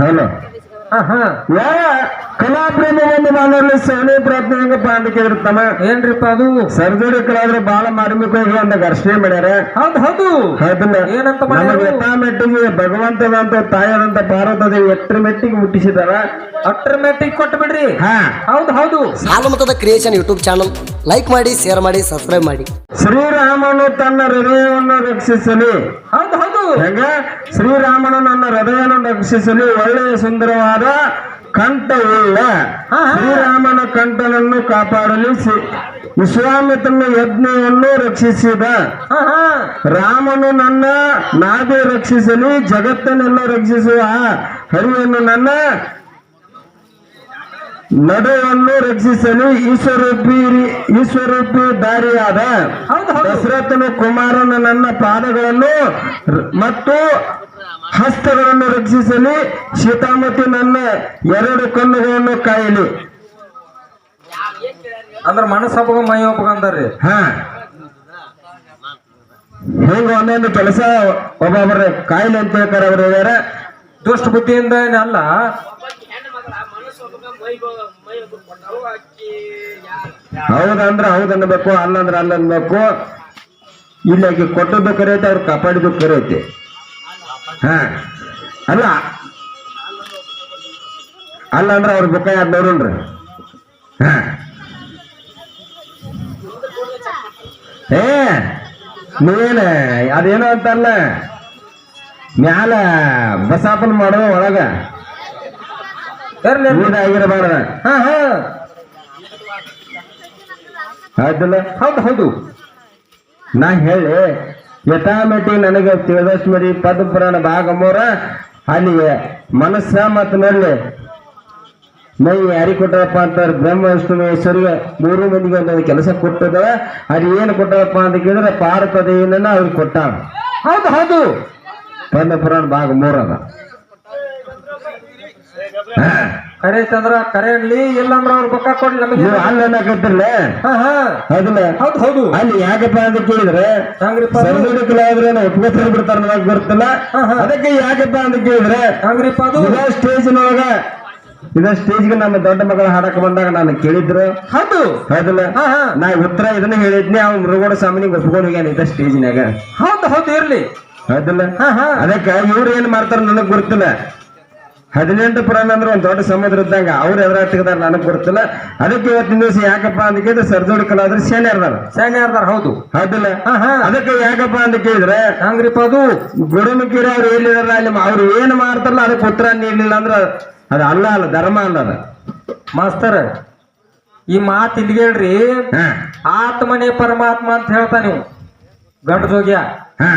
Hello ಹಾ ಹಾ. ಯಾವ ಕಲಾಪ್ರೇಮಿ ಒಂದು ಬಾಂಧವ್ರಲ್ಲಿ ಸರಣಿ ಪ್ರಯತ್ನ ಹೆಂಗಪ್ಪ ಅಂತ ಕೇಳಿರ್ತಮ್ಮ ಏನ್ರಿಪ್ಪ ಅದು? ಸರ್ಜರಿ ಕಲಾದ್ರೆ ಬಹಳ ಮಾರ್ಮಿಕವಾಗಿ ಅಂತ ಘರ್ಷಣೆ ಮಾಡ್ಯಾರ. ಹೌದು ಹೌದು. ಅದನ್ನ ಏನಂತ ಯಥಾ ಮೆಟ್ಟಿಗೆ ಭಗವಂತದಂತ ತಾಯದಂತ ಪಾರ್ವತದೇವಿ ಎಟ್ಟರ ಮೆಟ್ಟಿಗೆ ಮುಟ್ಟಿಸಿದಾರ. ಅಟ್ರ ಮೆಟ್ಟಿಗೆ ಕೊಟ್ಟು ಬಿಡ್ರಿ. ಹಾ. ಹೌದು ಹೌದು. ಸಾಲಮತದ ಕ್ರಿಯೇಷನ್ ಯೂಟ್ಯೂಬ್ ಚಾನಲ್ ಲೈಕ್ ಮಾಡಿ ಶೇರ್ ಮಾಡಿ ಸಬ್ಸ್ಕ್ರೈಬ್ ಮಾಡಿ. ಶ್ರೀರಾಮನು ತನ್ನ ಹೃದಯವನ್ನು ರಕ್ಷಿಸಲಿ. ಹೌದು ಹೌದು. ಹೆಂಗ? ಶ್ರೀರಾಮನು ನನ್ನ ಹೃದಯವನ್ನು ರಕ್ಷಿಸಲಿ ಒಳ್ಳೆಯ ಸುಂದರವಾದ ಕಂಠವುಳ್ಳ. ಶ್ರೀರಾಮನ ಕಂಠನನ್ನು ಕಾಪಾಡಲು. ವಿಶ್ವಾಮಿತ್ರನ ಯಜ್ಞವನ್ನು ರಕ್ಷಿಸಿದ ರಾಮನು ನನ್ನ ನಾದೆ ರಕ್ಷಿಸಲಿ ಜಗತ್ತನ್ನೆಲ್ಲ ರಕ್ಷಿಸುವ ಹರಿಯನ್ನು ನನ್ನ ನಡುವನ್ನು ರಕ್ಷಿಸಲು ಈಶ್ವರೂಪಿ ಈಶ್ವರೂಪಿ ದಾರಿಯಾದ ದಶರಥನ ಕುಮಾರನ ನನ್ನ ಪಾದಗಳನ್ನು ಮತ್ತು ಹಸ್ತಗಳನ್ನು ರಕ್ಷಿಸಲಿ. ಸೀತಾಮತಿ ನನ್ನ ಎರಡು ಕಣ್ಣುಗಳನ್ನು ಕಾಯಲಿ. ಅಂದ್ರ ಮನಸ್ಸಪ್ಪಗ ಮೈ ಹಬ್ಬಗ ಅಂದಾರ್ರಿ. ಹಾ. ಹೆಂಗ ಒಂದೊಂದು ಕೆಲಸ ಒಬ್ಬೊಬ್ಬರ ಕಾಯಿಲೆ ಅಂತ ಹೇಳ್ತಾರೆ ಅವರು ಹೇಳ್ಯಾರ. ದುಷ್ಟ ಬುದ್ಧಿಯಿಂದ ಅಲ್ಲ. ಹೌದಂದ್ರ ಹೌದ್ ಅನ್ಬೇಕು ಅಲ್ಲ ಅಂದ್ರ ಅಲ್ಲ ಅನ್ಬೇಕು ಇಲ್ಲಿ ಆಕಿ ಕೊಟ್ಟದ್ದು ಕರೆಯುತ್ತೆ ಅವ್ರು ಕಾಪಾಡಿದ್ದು ಕರೆಯುತ್ತೆ. ಹಾ. ಅಲ್ಲ. ಅಲ್ಲ ಅಂದ್ರ ಅವ್ರ ಬುಕ್ಕ ಯಾರು ನೋಡ್ರಿ ಹಾ. ಏ ನೀವೇನ ಅದೇನೋ ಅಂತಲ್ಲ ಮ್ಯಾಲ ಬಸಾಪನ್ ಮಾಡೋ ಒಳಗ. ಆಗಿರಬಾರ್ದ. ಹಾ ಹಾ. ಆಯ್ತಲ್ಲ? ಹೌದು ಹೌದು. ನಾ ಹೇಳಿ ಯಥಾಮೆಟಿ ನನಗೆ ತಿಳಿದಸ್ಮರಿ ಪದಪುರಾಣ ಪದ ಪುರಾಣ ಭಾಗ ಮೂರ ಅಲ್ಲಿ ಮನಸ್ಸ ಮತ್ತು ನೋಡ್ಲಿ ಮೈ ಯಾರಿಗೆ ಕೊಟ್ಟಾರಪ್ಪ ಅಂತಾರೆ ಬ್ರಹ್ಮ ವಿಷ್ಣು ಹೆಸರಿಗೆ ಮೂರು ಮಂದಿಗೆ ಒಂದೊಂದು ಕೆಲಸ ಕೊಟ್ಟದ. ಅದು ಏನು ಕೊಟ್ಟಾರಪ್ಪ ಅಂತ ಕೇಳಿದ್ರೆ ಪಾರ್ಪದ ದೇವಿನ ಅವ್ರಿಗೆ ಕೊಟ್ಟ ಹೌದು ಹೌದು. ಪದ್ಮಪುರಾಣ ಪುರಾಣ ಭಾಗ ಮೂರ ಅದ ಹಾ. ಕರೆ ಐತಂದ್ರ ಕರೆ ಅನ್ಲಿ ಇಲ್ಲಂದ್ರ ಅವ್ರ ಬೊಕ್ಕ ಕೊಡ್ಲಿ ನಮಗೆ. ನೀವು ಅಲ್ಲಿ ಅನ್ನಕತ್ತಿರ್ಲ ಹಾ ಹಾ. ಅದನ್ನ ಹೌದು ಹೌದು. ಅಲ್ಲಿ ಯಾಕಪ್ಪ ಅಂತ ಕೇಳಿದ್ರೆ ಹಂಗ್ರಿಪ್ಪ ಅದು? ಸರ್ಜರಿ ಕಲಾವಿದ್ರೆ ಒಪ್ಕೋತಾರೆ ಬಿಡ್ತಾರ ನನಗೆ ಗೊತ್ತಿಲ್ಲ. ಅದಕ್ಕೆ ಯಾಕಪ್ಪ ಅಂತ ಕೇಳಿದ್ರೆ ಹಂಗ್ರಿಪ್ಪ ಅದು. ಇದ ಸ್ಟೇಜ್ನೊಳಗ ಇದ ಸ್ಟೇಜ್ಗೆ ನಮ್ಮ ದೊಡ್ಡ ಮಗಳ ಹಾಡಕ್ ಬಂದಾಗ ನಾನು ಕೇಳಿದ್ರು. ಹೌದು. ಹೌದಲ್ಲ? ನಾ ಉತ್ತರ ಇದನ್ನ ಹೇಳಿದ್ನಿ ಅವ್ನ ಮೃಗೋಡ ಸಾಮಾನಿಗೆ ಒಪ್ಕೊಂಡು ಹೋಗ್ಯಾನ ಇದ ಸ್ಟೇಜ್ನಾಗ ಹೌದು ಹೌದು ಇರ್ಲಿ. ಹೌದಲ್ಲ? ಅದಕ್ಕ ಇವ್ರು ಏನ್ ಮಾಡ್ತಾರ ನನಗ್ ಗೊತ್ತಿಲ್ಲ. ಹದಿನೆಂಟು ಪುರಾಣ ಅಂದ್ರೆ ಒಂದು ದೊಡ್ಡ ಸಮುದ್ರ ಇದ್ದಂಗ ಅವ್ರು ಎದುರ ತೆಗ್ದಾರ ನನಗೆ ಗೊತ್ತಿಲ್ಲ. ಅದಕ್ಕೆ ಇವತ್ತಿನ ದಿವಸ ಯಾಕಪ್ಪ ಅಂತ ಕೇಳಿದ್ರೆ ಸರ್ದೋಡಿ ಕಲಾದ್ರೆ ಸೇನೆ ಇರ್ದಾರ ಸೇನೆ ಇರ್ದಾರ ಹೌದು. ಹೌದಿಲ್ಲ? ಅದಕ್ಕೆ ಯಾಕಪ್ಪ ಅಂತ ಕೇಳಿದ್ರೆ ಹಂಗ್ರಿಪ್ಪ ಅದು. ಗುಡುಮುಖಿರ ಅವ್ರು ಎಲ್ಲಿದಾರ ಅಲ್ಲಿ ಅವ್ರು ಏನು ಮಾಡ್ತಾರಲ್ಲ ಅದಕ್ಕೆ ಉತ್ತರ ನೀಡಲಿಲ್ಲ ಅಂದ್ರೆ ಅದು ಅಲ್ಲ ಅಲ್ಲ ಧರ್ಮ ಅಲ್ಲ ಅದ. ಮಾಸ್ತರ್ ಈ ಮಾತು ಇಲ್ಗೇಳ್ರಿ ಆತ್ಮನೇ ಪರಮಾತ್ಮ ಅಂತ ಹೇಳ್ತಾ ನೀವು. ಗಂಡ ಜೋಗ್ಯ. ಹಾ.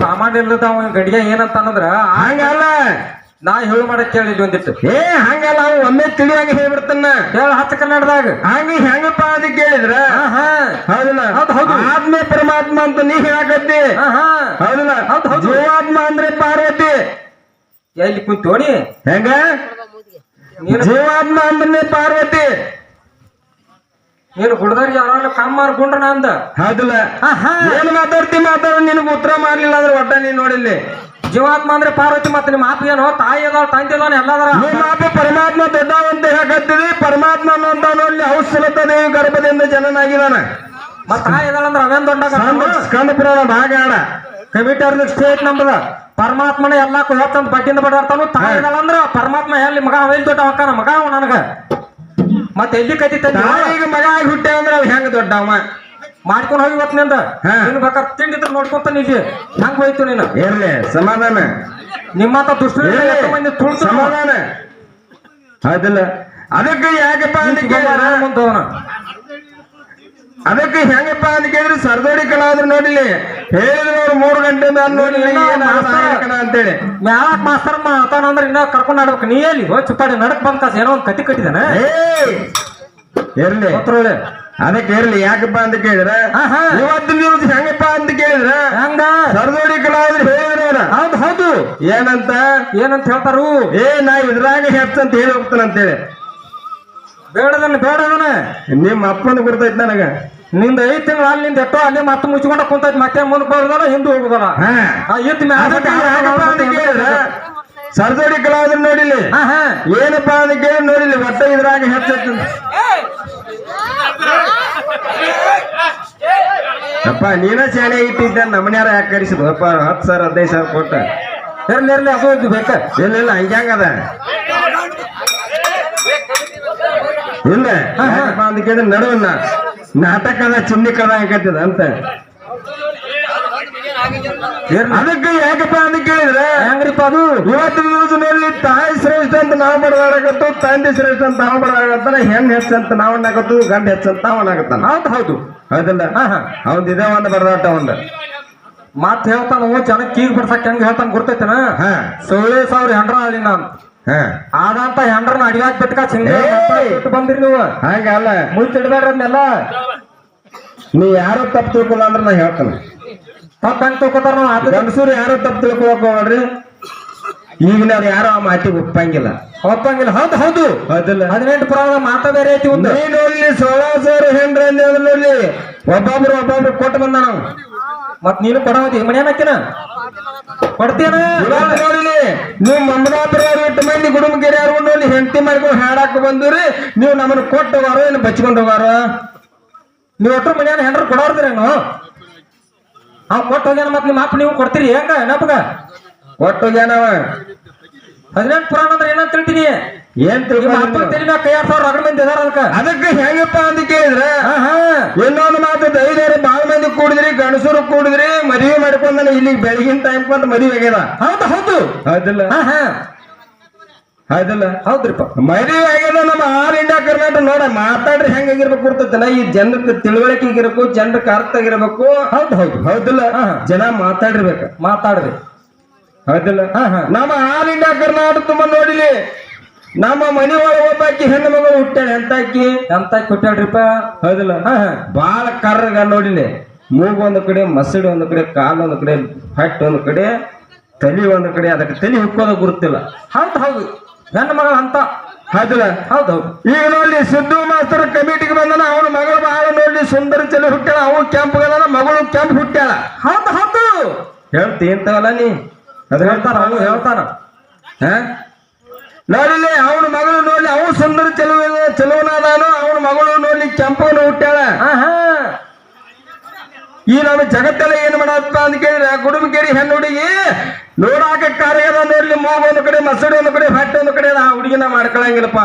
ಸಾಮಾನ್ಯ ಇಲ್ಲದ ಗಡಿಗೆ ಏನಂತ ಅನ್ನಂದ್ರ? ಹಂಗಲ್ಲ. ನಾ ಹೇಳು ಮಾಡಕ್ ಕೇಳಿ ಒಂದಿಟ್ಟು ಏ ಹಂಗಲ್ಲ ಅವ್ ಒಮ್ಮೆ ತಿಳಿಯಾಗಿ ಹೇಳ್ಬಿಡ್ತನ್ನ. ಹೇಳ ಹತ್ತು ಕನ್ನಡದಾಗ. ಹಂಗ ಹೆಂಗಪ್ಪ ಅದಕ್ಕೆ ಕೇಳಿದ್ರ? ಹೌದಿಲ್ಲ. ಹೌದ್ ಹೌದು. ಆತ್ಮ ಪರಮಾತ್ಮ ಅಂತ ನೀ ಹೇಳಕತ್ತಿ. ಹೌದಿಲ್ಲ. ಹೌದ್ ಹೌದು. ಜೀವಾತ್ಮ ಅಂದ್ರೆ ಪಾರ್ವತಿ. ಎಲ್ಲಿ ಕುಂತೋಣಿ ಹೆಂಗ? ಜೀವಾತ್ಮ ಅಂದ್ರೆ ಪಾರ್ವತಿ. ನೀನು ಗುಡ್ದಾಗ ಯಾರು ಕಮ್ಮಾರ್ ಮಾಡ್ಕೊಂಡ್ರ ಅಂದ. ಹೌದಲ್ಲ. ಏನ್ ಮಾತಾಡ್ತಿ ಮಾತಾಡ ನಿನಗೆ ಉತ್ತರ ಮಾಡ್ಲಿಲ್ಲ ಅಂದ್ರೆ ಒಟ್ಟ ನೀನ್ ನೋಡಿಲ್ಲಿ. ಜೀವಾತ್ಮ ಅಂದ್ರೆ ಪಾರ್ವತಿ ಮತ್ತೆ ನಿಮ್ಮ ಮಾತು ಏನು ತಾಯಿ ಅದಾಳ ತಂದೆ ಅದಾಳ ಎಲ್ಲದಾರ? ನಿಮ್ಮ ಪರಮಾತ್ಮ ದೊಡ್ಡವಂತ ಹೇಳಕತ್ತಿದಿ ಪರಮಾತ್ಮ ಅನ್ನುವಂತ ನೋಡಿ ಔಷಲತ ದೇವಿ ಗರ್ಭದಿಂದ ಜನನಾಗಿದ್ದಾನೆ. ಮತ್ತ ತಾಯಿ ಅದಾಳ ಅಂದ್ರೆ ಅವೇನ್ ದೊಡ್ಡ ಸ್ಕಂದ ಪುರಾಣ ಭಾಗ ಆಡ. ಕಮಿಟರ್ ಸ್ಟೇಟ್ ನಮ್ದ ಪರಮಾತ್ಮನ ಎಲ್ಲಾ ಹೆಚ್ಚಂತ ಬಟ್ಟಿಂದ ಬಡಾಡ್ತಾನು ತಾಯಿ ಅದಾಳ ಅಂದ್ರೆ ಪರಮಾತ್ಮ ಎಲ್ಲಿ ಮಗ ಅವೆಲ್ ದೊಡ್ಡ ಅಕ್ಕನ ಮಗ ನನಗ. ಮತ್ತೆ ಎಲ್ಲಿ ಕತಿ ಈಗ ಮಗ ಆಗಿ ಹುಟ್ಟೆ ಅಂದ್ರೆ ಹೆಂಗ ದೊಡ್ಡವ? ಮಾಡ್ಕೊಂಡು ಹೋಗಿ ಇವತ್ತಿನಿಂದ ನಿಂದ. ನೀನು ಬೇಕಾದ್ರೆ ತಿಂಡಿದ್ರೆ ನೋಡ್ಕೊಂತ ಇಲ್ಲಿ. ಹಂಗ್ ಹೋಯ್ತು ನೀನು. ಇರ್ಲಿ ಸಮಾಧಾನ. ನಿಮ್ಮಂತ ದುಷ್ಟ ಮಂದಿ ತುಳ್ತು ಸಮಾಧಾನ. ಹೌದಿಲ್ಲ. ಅದಕ್ಕೆ ಯಾಕಪ್ಪ ಅಂತ ಕೇಳಿದ್ರೆ ಮುಂದೆ ಅವನ ಅದಕ್ಕೆ ಹೆಂಗಪ್ಪ ಅಂತ ಕೇಳಿದ್ರೆ ಸರ್ದೋಡಿ ಕಲಾವಿದ್ರು ನೋಡಿಲಿ. ಹೇಳಿದ್ರು ಮೂರು ಗಂಟೆ ಮೇಲೆ ನೋಡಿಲಿ ಅಂತೇಳಿ. ಮ್ಯಾಲಕ್ ಮಾಸ್ತರ್ ಮಾತಾನ ಅಂದ್ರೆ ಇನ್ನ ಕರ್ಕೊಂಡು ಆಡ್ಬೇಕು. ನೀ ಎಲ್ಲಿ? ಹೋಗಿ ಚುಪ್ಪಾಡಿ ನಡಕ್ ಬಂದ ಕಾಸು ಏನೋ ಒಂದ್ ಕತಿ ಕಟ್ಟಿದಾನೆ. ಏ ಇರ್ಲಿ. ಅದಕ್ಕೆ ಇರ್ಲಿ. ಯಾಕಪ್ಪ ಅಂತ ಕೇಳಿದ್ರೆ ಇವತ್ತು ನ್ಯೂಸ್ ಹೆಂಗಪ್ಪ ಅಂತ ಕೇಳಿದ್ರೆ ಹಂಗ? ಸರ್ದೋಡಿ ಕಲಾವಿದ್ರು ಹೇಳಿದ್ರೆ. ಹೌದು ಹೌದು. ಏನಂತ? ಏನಂತ ಹೇಳ್ತಾರು? ಏ ನಾ ಇದ್ರಾಗ ಅಂತ ಹೇಳಿ ಹೋಗ್ತಾನಂತೇಳಿ ಬೇಡದನ್ನ ಬೇಡದನ ನಿಮ್ಮ ಅಪ್ಪನ ಗುರ್ತೈತಿ ನನಗ. ನಿಂದ ಐದ್ ತಿಂಗಳು ಅಲ್ಲಿ ನಿಂದ ಎಷ್ಟೋ ಅಲ್ಲಿ ಮತ್ತೆ ಮುಚ್ಕೊಂಡ ಕುಂತೈತಿ ಮತ್ತೆ ಮುಂದೆ ಬರ್ದಾರ ಹಿಂದೆ ಹೋಗುದಲ್ಲ. ಹಾ. ಸರ್ಜರಿ ಕಲಾವಿದ್ರು ನೋಡಿಲಿ? ಏನಪ್ಪಾ ಅದಕ್ಕೆ ನೋಡಿಲಿ? ಒಟ್ಟ ಇದ್ರಾಗ ಹೆಚ್ಚು ಅಪ್ಪ ನೀನ ಶಾಲೆ ಇಟ್ಟಿದ್ದ ನಮ್ಮನ್ಯಾರ ಯಾಕೆ ಕರೆಸಿದ್ರು ಅಪ್ಪ ಹತ್ತು ಸಾವಿರ ಹದಿನೈದು ಸಾವಿರ ಕೊಟ್ಟ. ಇರ್ಲಿ ಇರ್ಲಿ ಅದು ಬೇಕ? ಇಲ್ಲ ಇಲ್ಲ ಹಂಗ್ಯಾಂಗದ ಇಲ್ಲ ಅದಕ್ಕೆ ನಡುವನ್ನ. ನಾಟಕದ ಚಿನ್ನಿ ಕದ ಹಾಕತ್ತಿದ ಅಂತ. ಅದಕ್ಕೆ ಯಾಕಪ್ಪ ಅಂತ ಕೇಳಿದ್ರೆ ಹೆಂಗ್ರಿಪ್ಪ ಅದು? ಇವತ್ತಿನ ಯೋಜನೆಯಲ್ಲಿ ತಾಯಿ ಶ್ರೇಷ್ಠ ಅಂತ ನಾವು ಬಡದಾಡಕತ್ತು ತಂದೆ ಶ್ರೇಷ್ಠ ಅಂತ ನಾವು ಬಡದಾಡಕತ್ತಾನ ಹೆಣ್ಣು ಹೆಚ್ಚು ಅಂತ ನಾವು ಅನ್ನಾಕತ್ತು ಗಂಡ ಹೆಚ್ಚು ಅಂತ ನಾವು ಆಗತ್ತಾನ ಹೌದು ಹೌದು. ಹೌದಲ್ಲ? ಹಾ ಹಾ. ಅವಂದ ಇದೇ ಒಂದು ಬಡದಾಟ ಒಂದು. ಮತ್ ಹೇಳ್ತಾನ ಜನಕ್ಕೆ ಕೀಗ್ ಬಿಡ್ಸಕ್ ಹೆಂಗ್ ಹೇಳ್ತಾನ ಗುರ್ತೈತನ? ಸೊಳ್ಳೆ ಸಾವಿರ ಹೆಂಡ್ರ ಆಗಲಿ ನಾನು. ಹಾ. ಆದಂತ ಹೆಂಡ್ರನ ಅಡಿಯಾಕ್ ಬಿಟ್ಕ ಚಿಂಗ ಬಂದ್ರಿ ನೀವು. ಹಂಗಲ್ಲ. ಮುಚ್ಚಿಡ್ಬೇಡ್ರನ್ನೆಲ್ಲ ನೀ ಯಾರು ತಪ್ಪು ತಿಳ್ಕೊಲ್ಲ ಅಂದ್ರೆ ನಾ ಹೇಳ್ತಾನೆ. ತಪ್ಪ ಹೆಂಗ್ ತಗೋತಾರ ನಾವು ಅದು ಗಂಡಸರು ಯಾರು ತಪ್ಪು ತಿಳ್ಕೊಳಕ್ ಈಗಿನ ಈಗಿನವ್ರು ಯಾರು ಆ ಮಾತಿಗೆ ಒಪ್ಪಂಗಿಲ್ಲ. ಒಪ್ಪಂಗಿಲ್ಲ. ಹೌದು ಹೌದು. ಹೌದಿಲ್ಲ? ಹದಿನೆಂಟು ಪುರಾಣದ ಮಾತ ಬೇರೆ ಐತಿ ಒಂದು. ನೀ ನೋಡ್ಲಿ ಸೋಳ ಸಾವಿರ ಹೆಂಡ್ರ ಅಂದ್ರೆ ನೋಡ್ಲಿ ಒಬ್ಬೊಬ್ರು ಒಬ್ಬೊಬ್ರು ಕೊಟ್ಟು ಬಂದ ನಾವು. ಮತ್ ನೀನು ಕೊಡವತಿ ಮನೇನಕ್ಕಿನ ಕೊಡ್ತೀನ ಇವತ್ತು ನೋಡಿಲಿ ನೀವು ಮಮದಾಪುರ ಎಂಟು ಮಂದಿ ಗುಡುಮಗಿರಿ ಅವ್ರು ನೋಡಿ ಹೆಂಡತಿ ಮಾಡ್ಕೊಂಡು ಹಾಡಾಕ ಬಂದ್ರಿ. ನೀವು ನಮ್ಮನ್ನ ಕೊಟ್ಟು ಹೋಗಾರೋ ಏನು ಬಚ್ಕೊಂಡು ಹೋಗಾರ? ನೀವು ಒಟ್ಟರು ಮನೆಯನ್ನು ಹೆಂಡ್ರ ಕೊಡೋರ್ದ್ರೇನು? ಅವ್ ಕೊಟ್ಟು ಹೋಗ್ಯಾನ ಮತ್ತೆ ನಿಮ್ಮ ಅಪ್ಪ ನೀವು ಕೊಡ್ತೀರಿ? ಹೆಂಗ? ಏನಪ್ಪಗ ಕೊಟ್ಟು ಹೋಗ್ಯಾನವ ಹದಿನೆಂಟು ಪುರಾಣ ಅಂದ್ರೆ ಏನಂತ ತಿಳ್ತೀನಿ? ಏನ್ ನಿಮ್ಮ ಅಪ್ಪ ಕೈ ರಗಡ ಮಂದಿ ಅದಾರ ಅದಕ್ಕೆ. ಅದಕ್ಕೆ ಹೆಂಗಪ್ಪ ಅಂತ ಕೇಳಿದ್ರೆ ಹಾ ಹಾ. ಇನ್ನೊಂದು ಮಾತು ಧೈರ್ಯ ಬಾಳ ಮಂದಿ ಕೂಡಿದ್ರಿ ಗಣಸರು ಕೂಡಿದ್ರಿ ಮದುವೆ ಮಾಡ್ಕೊಂಡ ಇಲ್ಲಿ ಬೆಳಗಿನ ಟೈಮ್ ಕೊಂತ ಮದುವೆ ಆಗ್ಯದ. ಹೌದು ಹೌದು. ಹೌದಿಲ್ಲ? ಹಾ ಹಾ. ಹೌದಿಲ್ಲ ಹೌದ್ರಿಪ್ಪ. ಮದುವೆ ಆಗ್ಯದ ನಮ್ಮ ಆಲ್ ಇಂಡಿಯಾ ಕರ್ನಾಟಕ ನೋಡ ಮಾತಾಡ್ರಿ ಹೆಂಗಾಗಿರ್ಬೇಕು ಕೊಡ್ತದಲ್ಲ ಈ ಜನಕ್ಕೆ ತಿಳುವಳಿಕೆ ಇರಬೇಕು ಜನಕ್ಕೆ ಅರ್ಥ ಆಗಿರ್ಬೇಕು ಹೌದು ಹೌದು. ಹೌದಿಲ್ಲ. ಜನ ಮಾತಾಡಿರ್ಬೇಕು ಮಾತಾಡ್ರಿ. ಹೌದಿಲ್ಲ? ನಮ್ಮ ಆಲ್ ಇಂಡಿಯಾ ಕರ್ನಾಟಕ ತುಂಬ ನೋಡಿಲಿ. ನಮ್ಮ ಮನೆ ಒಳಗೆ ಒಬ್ಬಾಕಿ ಹೆಣ್ಣು ಮಗಳು ಹುಟ್ಟಾಳೆ ಎಂತಾಕಿ? ಎಂತ ಹುಟ್ಟಾಳ್ರಿಪ್ಪ ಹೌದಿಲ್ಲ? ಹಾ ಹಾ. ಬಾಳ ಕರ್ರಗ ನೋಡಿಲಿ. ಮೂಗು ಒಂದು ಕಡೆ ಮಸಡಿ ಒಂದು ಕಡೆ ಕಾಲು ಒಂದು ಕಡೆ ಹಟ್ಟು ಒಂದು ಕಡೆ ತಲಿ ಒಂದು ಕಡೆ ಅದಕ್ಕೆ ತಲಿ ಹುಕ್ಕೋದ ಗುರುತಿಲ್ಲ. ಹೌದು ಹೌದು. ಹೆಣ್ಣು ಮಗಳ ಅಂತ. ಹೌದಿಲ್ಲ ಹೌದು ಈಗ ನೋಡಿ ಸಿದ್ದು ಮಾಸ್ತರ್ ಕಮಿಟಿಗೆ ಬಂದನ ಅವನ ಮಗಳು ಬಹಳ ನೋಡಿ ಸುಂದರ ಚಲಿ ಹುಟ್ಟ್ಯಾಳ ಅವನು ಕೆಂಪು ಗದನ ಮಗಳು ಕೆಂಪು ಹುಟ್ಟ್ಯಾಳ. ಹೌದು ಹೌದು. ಹೇಳ್ತಿ ಅಂತವಲ್ಲ ನೀ? ಅದು ಹೇಳ್ತಾನ ಅವನು ಹೇಳ್ತಾನ. ನೋಡಿಲಿ ಅವನ ಮಗಳು ನೋಡ್ಲಿ ಅವನು ಸುಂದರ ಚೆಲುವ ಚೆಲುವನಾದಾನು ಅವನ ಮಗಳು ನೋಡ್ಲಿ ಕೆಂಪನ ಹುಟ್ಟ್ಯಾಳ. ಹಾ ಈ ನಾನು ಜಗತ್ತಲ್ಲ ಏನ್ ಮಾಡಪ್ಪ ಅಂತ ಕೇಳಿದ್ರೆ ಗುಡುಮಕೇರಿ ಹೆಣ್ಣು ಹುಡುಗಿ ನೋಡಾಕ ಕಾರ್ಯದ ನೋಡ್ಲಿ ಮೂಗ ಒಂದು ಕಡೆ ಮಸಡಿ ಒಂದು ಕಡೆ ಹೊಟ್ಟೆ ಒಂದು ಕಡೆ ಆ ಹುಡುಗಿನ ಮಾಡ್ಕೊಳಂಗಿಲ್ಲಪ್ಪ.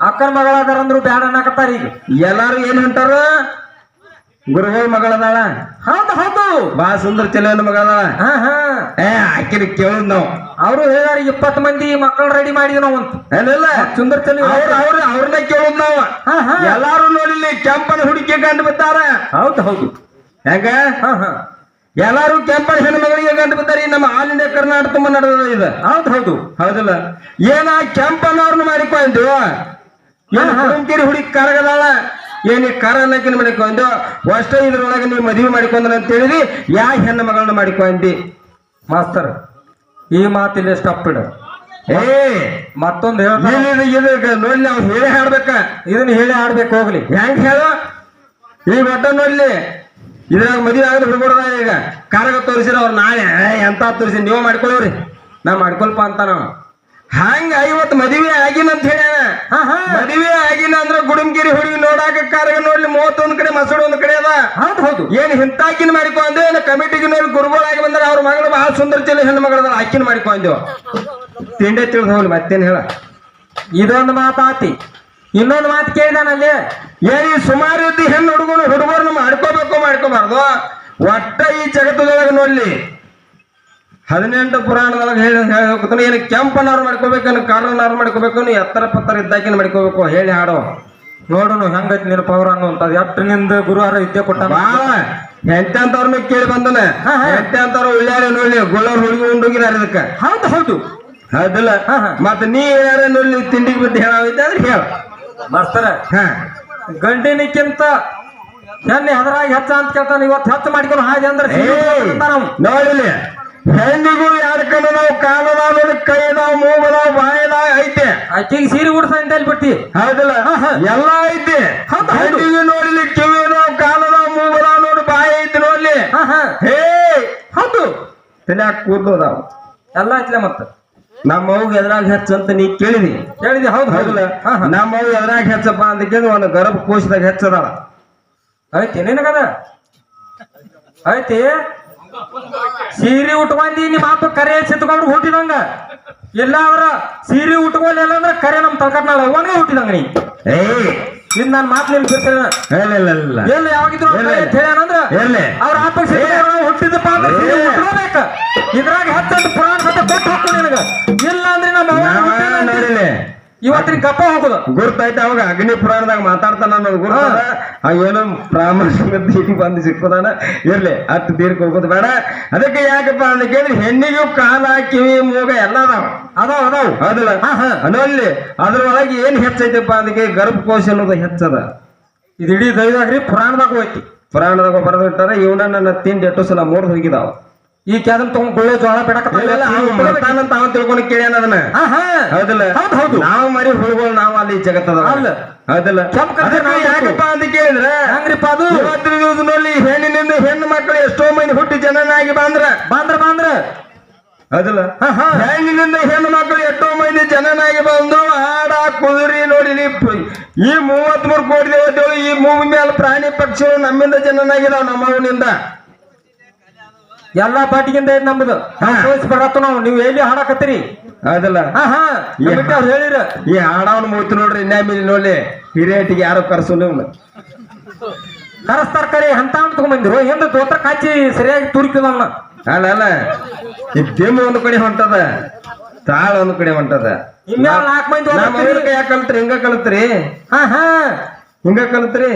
ಅಕ್ಕನ ಮಗಳದಾರ ಅಂದ್ರು ಬ್ಯಾಡ ಅನ್ನಕತ್ತಾರ ಈಗ. ಎಲ್ಲಾರು ಏನ್ ಅಂತಾರ? ಗುರುಗಳ ಮಗಳದಾಳ. ಹೌದು ಹೌದು. ಬಾ ಸುಂದರ ಚೆಲುವನ ಮಗಳದಾಳ. ಹಾ ಹಾ. ಏ ಆಕಿನ ಕೇಳುದ್ ನಾವು. ಅವರು ಹೇಳಾರ ಇಪ್ಪತ್ತು ಮಂದಿ ಮಕ್ಕಳು ರೆಡಿ ಮಾಡಿದ್ವಿ ನಾವು ಅಂತ. ಏನಿಲ್ಲ. ಸುಂದರ ಚೆಲುವ ಅವ್ರು ಅವ್ರು ಅವ್ರನ್ನ ಕೇಳೋದ್ ನಾವು. ಹಾ ಹಾ. ಎಲ್ಲಾರು ನೋಡಿಲಿ ಕೆಂಪನ ಹುಡುಗಿ ಕಂಡು ಬಿದ್ದಾರ ಹೌದು ಹೌದು. ಹೆಂಗ? ಹ ಹ. ಎಲ್ಲಾರು ಕೆಂಪನ ಹೆಣ್ಣು ಮಗಳಿಗೆ ಗಂಟು ಬಿದ್ದಾರೆ ನಮ್ಮ ಆಲ್ ಇಂಡಿಯಾ ಕರ್ನಾಟಕ ತುಂಬ ನಡೆದ ಇದು. ಹೌದು ಹೌದು. ಹೌದಲ್ಲ? ಏನ ಕೆಂಪನವ್ರನ್ನ ಮಾಡಿಕೊಂಡು ಏನ್ ಹುಡುಕಿರಿ ಹುಡುಗಿ ಕರಗದಾಳ? ಏನ್ ಈ ಕರ ಅನ್ನಕಿನ ಮಾಡಿಕೊಂಡು ಅಷ್ಟ ಇದ್ರೊಳಗೆ ನೀವು ಮದುವೆ ಮಾಡಿಕೊಂಡ್ರ ಅಂತ ಹೇಳಿದ್ರಿ ಯಾ ಹೆಣ್ಣು ಮಗಳನ್ನ ಮಾಡಿಕೊಂಡಿ ಮಾಸ್ತರ್ ಈ ಮಾತಿಲ್ಲ ಸ್ಟಾಪ್ ಬಿಡು. ಏ ಮತ್ತೊಂದು ಹೇಳ್ತಾರೆ ಇದು ಇದು ನೋಡಿ ನಾವು ಹೇಳಿ ಹಾಡ್ಬೇಕ. ಇದನ್ನ ಹೇಳಿ ಹಾಡ್ಬೇಕು ಹೋಗ್ಲಿ. ಹೆಂಗ್ ಹೇಳ? ಈ ಒಟ್ಟ ನೋಡ್ಲಿ. ಇದ್ರಾಗ ಮದುವೆ ಆಗದ ಹುಡುಗರದ ಈಗ? ಕಾರಗ ತೋರಿಸಿರ ಅವ್ರು ನಾಳೆ ಎಂತ ತೋರಿಸಿ? ನೀವು ಮಾಡ್ಕೊಳ್ಳೋರಿ ನಾ ಮಾಡ್ಕೊಲ್ಪ ಅಂತ ನಾವು ಹಂಗ ಇವತ್ತು ಮದುವೆ ಆಗಿನ ಅಂತ ಹೇಳ್ಯಾನ. ಹಾ ಹಾ. ಮದುವೆ ಆಗಿನ ಅಂದ್ರೆ ಗುಡುಮ್ಗಿರಿ ಹುಡುಗಿ ನೋಡಾಕ ಕಾರಗ ನೋಡ್ಲಿ ಮೂವತ್ತೊಂದ್ ಕಡೆ ಮಸೂಡ್ ಒಂದ್ ಕಡೆ ಅದ. ಹೌದು ಹೌದು. ಏನ್ ಹಿಂತಾಕಿನ ಮಾಡಿಕೊಂಡು ಏನ್ ಕಮಿಟಿಗೆ ನೋಡಿ ಗುರುಗಳಾಗಿ ಬಂದ್ರೆ ಅವ್ರ ಮಗಳು ಬಹಳ ಸುಂದರ ಚೆಲ್ಲಿ ಹೆಣ್ಣು ಮಗಳದ ಆಕಿನ ಮಾಡ್ಕೊಂಡೆವು ತಿಂಡೆ ತಿಳಿದು ಹೋಗ್ಲಿ ಮತ್ತೇನ್ ಹೇಳ. ಇದೊಂದು ಮಾತಾತಿ. ಇನ್ನೊಂದು ಮಾತು ಕೇಳಿದಾನಲ್ಲಿ ಏನ್ ಸುಮಾರು ಇದ್ದು ಹೆಣ್ಣು ಹುಡುಗನು ಹುಡುಗರನ್ನ ಮಾಡ್ಕೋಬೇಕು ಮಾಡ್ಕೋಬಾರ್ದು. ಒಟ್ಟ ಈ ಜಗತ್ತದೊಳಗೆ ನೋಡಲಿ. ಹದಿನೆಂಟು ಪುರಾಣದೊಳಗೆ ಹೇಳಿ ಹೇಳ್ಬೇಕಂದ್ರೆ ಏನು ಕೆಂಪನವ್ರು ಮಾಡ್ಕೋಬೇಕು ಕಾರಣವ್ರು ಮಾಡ್ಕೋಬೇಕು ನೀ ಎತ್ತರ ಪತ್ತರ ಇದ್ದಾಕಿನ ಮಾಡ್ಕೋಬೇಕು ಹೇಳಿ ಹಾಡೋ. ನೋಡೋಣ ಹೆಂಗೈತಿ ನಿನ್ನ ಪವರ್ ಅನ್ನುವಂಥದ್ದು. ಎಷ್ಟು ನಿಂದ ಗುರುವಾರ ವಿದ್ಯೆ ಕೊಟ್ಟ ಎಂತೆಂತವ್ರನ್ನ ಕೇಳಿ ಬಂದನ. ಎಂತೆಂತವ್ರು ಉಳ್ಳಾರ ನೋಡ್ಲಿ ಗುಳ್ಳವ್ರು ಹುಡುಗಿ ಉಂಡೋಗಿದಾರ ಇದಕ್ಕೆ. ಹೌದು ಹೌದು. ಹೌದಿಲ್ಲ. ಮತ್ತೆ ನೀ ಯಾರ ನೋಡ್ಲಿ ತಿಂಡಿಗೆ ಬಿದ್ದು ಹೇಳ. ಮಾಸ್ತರ ಹಾ. ಗಂಡಿನಿಕ್ಕಿಂತ ಹೆಣ್ಣು ಹೆದರಾಗಿ ಹೆಚ್ಚ ಅಂತ ಕೇಳ್ತಾನೆ. ಇವತ್ತು ಹೆಚ್ಚು ಮಾಡ್ಕೊಂಡು ಹಾಗೆ ಅಂದ್ರೆ ನೋಡಿಲಿ ಹೆಣ್ಣಿಗೂ ಯಾರ ಕಣ್ಣು ನಾವು ಕಾಲದ ನೋಡಿ ಕೈ ಮೂಗದ ಮೂಗದಾವ ಬಾಯದಾವ ಐತೆ. ಆಕೆಗೆ ಸೀರೆ ಉಡ್ಸ ಅಂತ ಬಿಟ್ಟಿ ಹೌದಿಲ್ಲ. ಎಲ್ಲ ಐತೆ. ಹೆಣ್ಣಿಗೂ ನೋಡಿಲಿ ಕಿವಿ ನಾವು ಕಾಲದಾವ ಮೂಗದಾವ ನೋಡಿ ಬಾಯಿ ಐತಿ ನೋಡ್ಲಿ. ಹಾ ಹೌದು. ತಲ್ಯಾಕ ಕೂದಲು ಎಲ್ಲ ಐತ್ಲೆ ಮತ್ತ. ನಮ್ಮ ಅವ್ಗ ಎದ್ರಾಗ ಹೆಚ್ಚ ಅಂತ ನೀ ಕೇಳಿದಿ? ಕೇಳಿದಿ ಹೌದು ಹೌದಲ್ಲ? ನಮ್ಮ ಅವ್ಗ ಎದ್ರಾಗ ಹೆಚ್ಚಪ್ಪ ಅಂತ ಕೇಳಿದ್ರೆ ಒಂದು ಗರ್ಭ ಕೋಶದಾಗ ಹೆಚ್ಚದಾಳ. ಐತಿ ನಿನಗದ? ಐತಿ ಸೀರೆ ಉಟ್ಕೊಂಡಿ ನಿಮ್ಮ ಅಪ್ಪ ಕರೆ ಸಿತ್ಕೊಂಡು ಹುಟ್ಟಿದಂಗ ಇಲ್ಲ ಅವ್ರ ಸೀರೆ ಉಟ್ಕೊಳ್ಳಿಲ್ಲ ಅಂದ್ರೆ ಕರೆ ನಮ್ ತಲ್ಕಟ್ನಾಳ. ಒಂದೇ ಹುಟ್ಟಿದಂಗ ನೀ. ಏಯ್. ಇನ್ ನಾನ್ ಮಾತು ನಿನ್ ಬಿಡ್ತೇನೆ ಇಲ್ಲ ಇಲ್ಲ ಇಲ್ಲ. ಎಲ್ಲ ಯಾವಾಗಿದ್ರು ಅಂತ ಹೇಳ್ಯಾನಂದ್ರ ಎಲ್ಲಿ? ಅವ್ರ ಅಪ್ಪ ಹುಟ್ಟಿದಪ್ಪ ಅಂದ್ರೆ ಏ. ಇದ್ರಾಗ ಹತ್ತಂತ ಪುರಾಣ ಕಥೆ ಕೊಟ್ಟು ನಿನಗ ಇಲ್ಲ ಅಂದ್ರೆ ನಮ್ಮ ನೋಡಿಲಿ. ಇವತ್ತಿನ ಗಪ್ಪ ಹೋಗುದು ಗುರ್ತೈತೆ ಅವಾಗ ಅಗ್ನಿ ಪುರಾಣದಾಗ ಮಾತಾಡ್ತಾನ ಅನ್ನೋದು ಪ್ರಾಮಾಣಿಕ ಈಗ ಬಂದು ಸಿಕ್ಕದಾನ? ಇರ್ಲಿ ಅಷ್ಟು ದೀರ್ಘ ಹೋಗೋದು ಬೇಡ. ಅದಕ್ಕೆ ಯಾಕಪ್ಪ ಅಂತ ಕೇಳಿ ಹೆಣ್ಣಿಗೂ ಕಾಲ ಕಿವಿ ಮೂಗ ಎಲ್ಲ ಅದಾವ. ಅದಾವ ಅದಾವ. ಅದಲ್ಲ. ಅನ್ನೋಲ್ಲಿ ಅದ್ರೊಳಗೆ ಏನ್ ಹೆಚ್ಚೈತಪ್ಪ ಅದಕ್ಕೆ ಗರ್ಭಕೋಶ ಅನ್ನೋದು ಹೆಚ್ಚದ. ಇದು ಇಡೀ ದೈವಾಗ್ರಿ ಪುರಾಣದಾಗ ಹೋಯ್ತಿ. ಪುರಾಣದಾಗ ಬರೆದಿಟ್ಟಾರೆ ಇವನ ನನ್ನ ತಿಂಡಿ ಎಟ್ಟು ಸಲ ಮೂರ್ ಹೋಗಿದಾವ. ಈ ಕ್ಯಾದನ್ ತಗೊಂಡ್ ಗುಳ್ಳೆ ಜೋಳ ಬಿಡಕಂತ ತಿಳ್ಕೊಂಡು ಕೇಳ್ಯಾನ ಅದನ್ನ. ಹೌದಲ್ಲ? ಹೌದು ಹೌದು. ನಾವು ಮರಿ ಹುಳುಗಳು ನಾವು ಅಲ್ಲಿ ಜಗತ್ತದ ಅಲ್ಲ. ಕಥೆ ಯಾಕಪ್ಪ ಅಂತ ಕೇಳಿದ್ರೆ ಹಂಗ್ರಿಪ್ಪ ಅದು? ಇವತ್ತಿನ ದಿವಸದಲ್ಲಿ ಹೆಣ್ಣಿನಿಂದ ಹೆಣ್ಣು ಮಕ್ಕಳು ಎಷ್ಟೋ ಮಂದಿ ಹುಟ್ಟಿ ಜನನಾಗಿ ಬಂದ್ರ. ಬಾಂದ್ರ ಬಾಂದ್ರ. ಅದಲ್ಲ ಹಾ, ಹಾ. ಹೆಣ್ಣಿನಿಂದ ಹೆಣ್ಣು ಮಕ್ಕಳು ಎಷ್ಟೋ ಮಂದಿ ಜನನಾಗಿ ಬಂದು ಆಡ ಕುದುರಿ ನೋಡಿ ಈ ಮೂವತ್ತ್ ಮೂರು ಕೋಟಿ ದೇವತೆಗಳು ಈ ಮೂವಿ ಮೇಲೆ ಪ್ರಾಣಿ ಪಕ್ಷಿಗಳು ನಮ್ಮಿಂದ ಜನನಾಗಿದಾವ ನಮ್ಮವನಿಂದ. ಎಲ್ಲಾ ಪಾಟಿಗಿಂದ ಐತ್ ನಮ್ದು ಹಾ. ಬರತ್ತು ನಾವು. ನೀವು ಎಲ್ಲಿ ಹಾಡಕತ್ತೀರಿ? ಅದಲ್ಲ ಹಾ ಹಾ. ಹೇಳಿರ. ಈ ಹಾಡವನ್ ಮೂತಿ ನೋಡ್ರಿ ಇನ್ನೊಮ್ಮೆ ನೋಡಿ ಹಿರಿಯಟಿಗೆ ಯಾರು ಕರ್ಸೋಲ್ಲ ಇವ್ನ. ಕರಸ್ತಾರ ಕರೆ ಅಂತ ತಗೊಂಬಂದಿರು. ಹಿಂದ ದೋತ್ರ ಕಾಚಿ ಸರಿಯಾಗಿ ತುರುಕಿದವನ ಅಲ್ಲ ಅಲ್ಲ. ಈ ಒಂದ್ ಕಡೆ ಹೊಂಟದ ತಾಳ ಒಂದ್ ಕಡೆ ಹೊಂಟದ. ಇನ್ಯಾವ ನಾಲ್ಕು ಮಂದಿ? ಯಾಕೆ ಕಲ್ತ್ರಿ ಹಿಂಗ ಕಲ್ತ್ರಿ. ಹಾ ಹಾ. ಹಿಂಗ ಕಲ್ತ್ರಿ?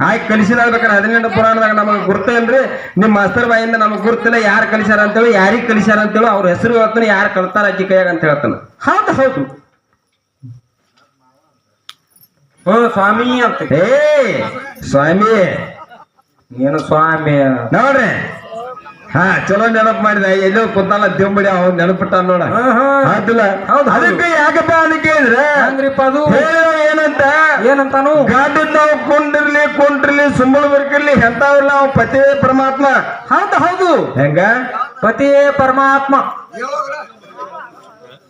ಆಯ್ತು ಕಲಿಸಿದಾಗ್ಬೇಕಾರೆ ಹದಿನೆಂಟು ಪುರಾಣದಾಗ ನಮಗೆ ಗುರ್ತ ಇಲ್ರಿ ನಿಮ್ಮ ಮಾಸ್ತರ್ ಬಾಯಿಂದ ನಮಗೆ ಗುರ್ತಿಲ್ಲ ಯಾರು ಕಲಿಸ್ಯಾರ ಅಂತೇಳಿ ಯಾರಿಗೆ ಕಲಿಸ್ಯಾರ ಅಂತೇಳಿ ಅವ್ರ ಹೆಸರು ಹೇಳ್ತಾನೆ ಯಾರು ಕಲ್ತಾರ ಅಜ್ಜಿ ಕೈಯಾಗ ಅಂತ ಹೇಳ್ತಾನ. ಹೌದು ಹೌದು. ಓ ಸ್ವಾಮಿ ಅಂತ. ಏ ಸ್ವಾಮಿ. ಏನು ಸ್ವಾಮಿ? ನೋಡ್ರಿ. ಹಾ ಚಲೋ ನೆನಪು ಮಾಡಿದ. ಎಲ್ಲೋ ಕುಂತಾಲ ದಿಂಬಡಿ ಅವ್ನು ನೆನಪಿಟ್ಟ ನೋಡ. ಹಾ, ಹಾ. ಹೌದಿಲ್ಲ ಹೌದು. ಅದಕ್ಕೆ ಯಾಕಪ್ಪ ಅಂತ ಕೇಳಿದ್ರೆ? ಹೆಂಗ್ರಿಪ್ಪ ಅದು? ಏನಂತ? ಏನಂತಾನು? ಗಾಡಿದ್ ನಾವು ಕುಂಡಿರ್ಲಿ ಕುಂಟ್ರಿರ್ಲಿ ಸುಂಬಳು ಬರ್ಕಿರ್ಲಿ ಎಂತಾವ್ರಲ್ಲ ಅವ್ ಪತಿ ಪರಮಾತ್ಮ. ಹೌದು ಹೌದು. ಹೆಂಗ? ಪತಿ ಪರಮಾತ್ಮ.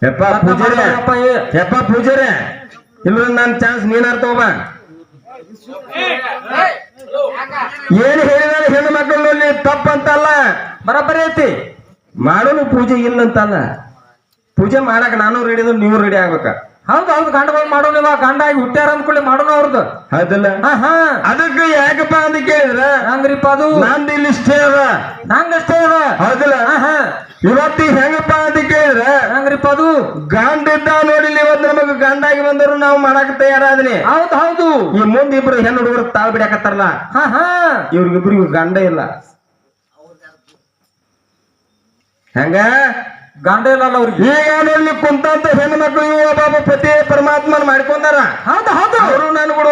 ಯಪ್ಪ ಪೂಜಾರಿ. ಯಪ್ಪ ಪೂಜಾರಿ ಇಲ್ಲ ನನ್ ಚಾನ್ಸ್ ನೀನಾರ್ ತಗೋಬ. ಏನ್ ಹೇಳಿದಾರೆ ಹೆಣ್ಣು ಮಕ್ಕಳಲ್ಲಿ ತಪ್ಪಂತಲ್ಲ? ಬರಬ್ಬರಿ ಐತಿ. ಮಾಡೋನು ಪೂಜೆ ಇಲ್ಲ ಅಂತಲ್ಲ ಪೂಜೆ ಮಾಡಕ್ ನಾನು ರೆಡಿ ನೀವು ರೆಡಿ ಆಗ್ಬೇಕ. ಹೌದು ಹೌದು ಗಂಡಗಳು ಮಾಡೋಣ ಇವಾಗ ಗಂಡ ಆಗಿ ಹುಟ್ಟ್ಯಾರ ಅಂದ್ಕೊಳ್ಳಿ ಮಾಡೋಣ ಅವ್ರದ್ದು ಹೌದಲ್ಲ? ಅದಕ್ಕೆ ಯಾಕಪ್ಪ ಅಂತ ಕೇಳಿದ್ರ? ಹಂಗ್ರಿಪ್ಪ ಅದು? ನಂದು ಇಲ್ಲಿ ಇಷ್ಟೇ ಅದ. ನಂಗಷ್ಟೇ ಅದ. ಹೌದಿಲ್ಲ? ಇವತ್ತಿ ಹೆಂಗಪ್ಪ ಅಂತ ಕೇಳಿದ್ರ? ಹಂಗ್ರಿಪ್ಪ ಅದು? ಗಂಡ ಇದ್ದ ನೋಡಿಲ್ಲ ಇವತ್ತು ನಮಗ ಗಂಡಾಗಿ ಬಂದರು ನಾವು ಮಾಡಕ್ ತಯಾರಾದ್ನಿ. ಹೌದು ಹೌದು. ಈ ಮುಂದೆ ಇಬ್ರು ಹೆಣ್ಣು ಹುಡುಗರು ತಾಳ್ ಬಿಡಾಕತ್ತಾರಲ್ಲ ಹಾ ಹಾ. ಇವ್ರಿಗಿಬ್ರಿಗೂ ಗಂಡ ಇಲ್ಲ. ಹೆಂಗ? ಗಂಡ ಇಲ್ಲಲ್ಲ ಅವ್ರಿಗೆ. ಈಗ ನೋಡಿ ಕುಂತಂತ ಹೆಣ್ಣು ಮಕ್ಕಳು ಇವ ಬಾಬಾ ಪತಿ ಪರಮಾತ್ಮನ ಮಾಡ್ಕೊಂಡಾರ. ಹೌದು ಹೌದು. ಅವರು ನಾನು ಕೂಡ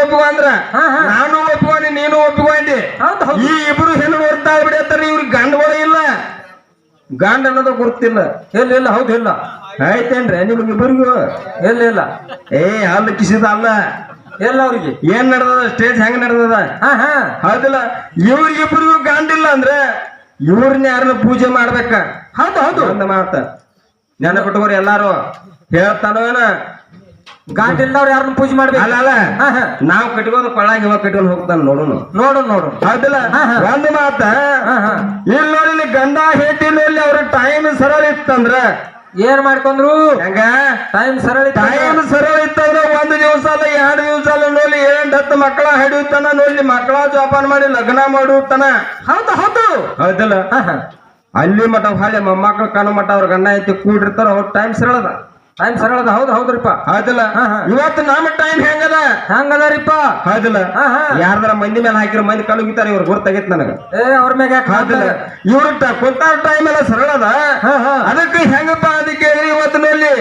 ಹಾ. ನಾನು ಒಪ್ಪಿಕೊಂಡಿ ನೀನು ಒಪ್ಪಿಕೊಂಡಿ ಹೌದು ಹೌದು. ಈ ಇಬ್ರು ಹೆಣ್ಣು ನೋಡ್ತಾ ಬಿಡತ್ತಾರ ಇವ್ರಿಗೆ ಗಂಡಗಳು ಇಲ್ಲ. ಗಂಡ ಅನ್ನೋದು ಗೊತ್ತಿಲ್ಲ ಎಲ್ಲಿ ಇಲ್ಲ ಹೌದು ಇಲ್ಲ. ಆಯ್ತೇನ್ರಿ ನಿಮ್ಗಿಬ್ಬರಿಗೂ ಎಲ್ಲಿ ಇಲ್ಲ ಏ ಅಲ್ಲ ಕಿಸಿದ ಅಲ್ಲ ಎಲ್ಲ ಅವ್ರಿಗೆ. ಏನ್ ನಡೆದದ ಸ್ಟೇಜ್ ಹೆಂಗ್ ನಡೆದದ? ಹಾ ಹಾ. ಹೌದಿಲ್ಲ ಇವ್ರಿಗಿಬ್ರಿಗೂ ಗಂಡಿಲ್ಲ ಅಂದ್ರೆ ಇವ್ರನ್ನ ಯಾರನ್ನ ಪೂಜೆ ಮಾಡ್ಬೇಕ? ಹೌದು ಹೌದು. ಒಂದು ಮಾತ. ನೆನಪಿಟ್ಕೋರಿ ಎಲ್ಲಾರು. ಹೇಳ್ತಾನೋ ಏನ. ಗಂಡ ಇಲ್ದವ್ರು ಯಾರನ್ನ ಪೂಜೆ ಮಾಡ್ಬೇಕು? ಅಲ್ಲ ನಾವು ಕಟ್ಕೊಂಡು ಕೊಳ್ಳಾಗ ಇವಾಗ ಕಟ್ಕೊಂಡು ಹೋಗ್ತಾನ ನೋಡೋಣ ನೋಡು ನೋಡು. ಹೌದಿಲ್ಲ. ಒಂದು ಮಾತ. ಇಲ್ಲಿ ನೋಡಿ ಇಲ್ಲಿ ಗಂಡ ಹೇಟಿನಲ್ಲಿ ಅವ್ರ ಟೈಮ್ ಸರಳ ಇತ್ತಂದ್ರ ಏನ್ ಮಾಡ್ಕೊಂಡ್ರು? ಹೆಂಗ? ಟೈಮ್ ಸರಳ ಟೈಮ್ ಸರಳ ಇತ್ತಂದ್ರೆ ಒಂದು ದಿವಸ ಅಲ್ಲ ಎರಡು ದಿವಸ ಅಲ್ಲ ನೋಡಿ ಏನ್ ಹತ್ತು ಮಕ್ಕಳ ಹಿಡಿಯುತ್ತಾನ ನೋಡಿ ಮಕ್ಕಳ ಜೋಪಾನ ಮಾಡಿ ಲಗ್ನ ಮಾಡುತ್ತಾನ. ಹೌದು ಹೌದು. ಹೌದಿಲ್ಲ? ಅಲ್ಲಿ ಮಠ ಹಳೆ ಮೊಮ್ಮಕ್ಳು ಕಾಣೋ ಮಠ ಅವ್ರ ಗಂಡ ಐತಿ ಕೂಡಿರ್ತಾರ ಅವ್ರ ಟೈಮ್ ಸರಳದ. ಟೈಮ್ ಸರಳದ. ಹೌದು ಹೌದ್ರಿಪ್ಪ. ಹೌದಿಲ್ಲ. ಇವತ್ತು ನಮ್ಮ ಟೈಮ್ ಹೆಂಗದ? ಹಂಗದಾರಿಪ್ಪ. ಹೌದಿಲ್ಲ. ಯಾರ್ದಾರ ಮಂದಿ ಮೇಲೆ ಹಾಕಿರ ಮಂದಿ ಕಳುಗಿತಾರ ಇವ್ರ ಗೊತ್ತಾಗೈತ್ ನನಗ. ಏ ಅವ್ರ ಮ್ಯಾಗ ಹೌದಿಲ್ಲ? ಇವ್ರ ಕುಂತಾರ ಟೈಮ್ ಎಲ್ಲ ಸರಳದ. ಅದಕ್ಕೆ ಹೆಂಗಪ್ಪ ಅದಕ್ಕೆ ಇವತ್ತಿನಲ್ಲಿ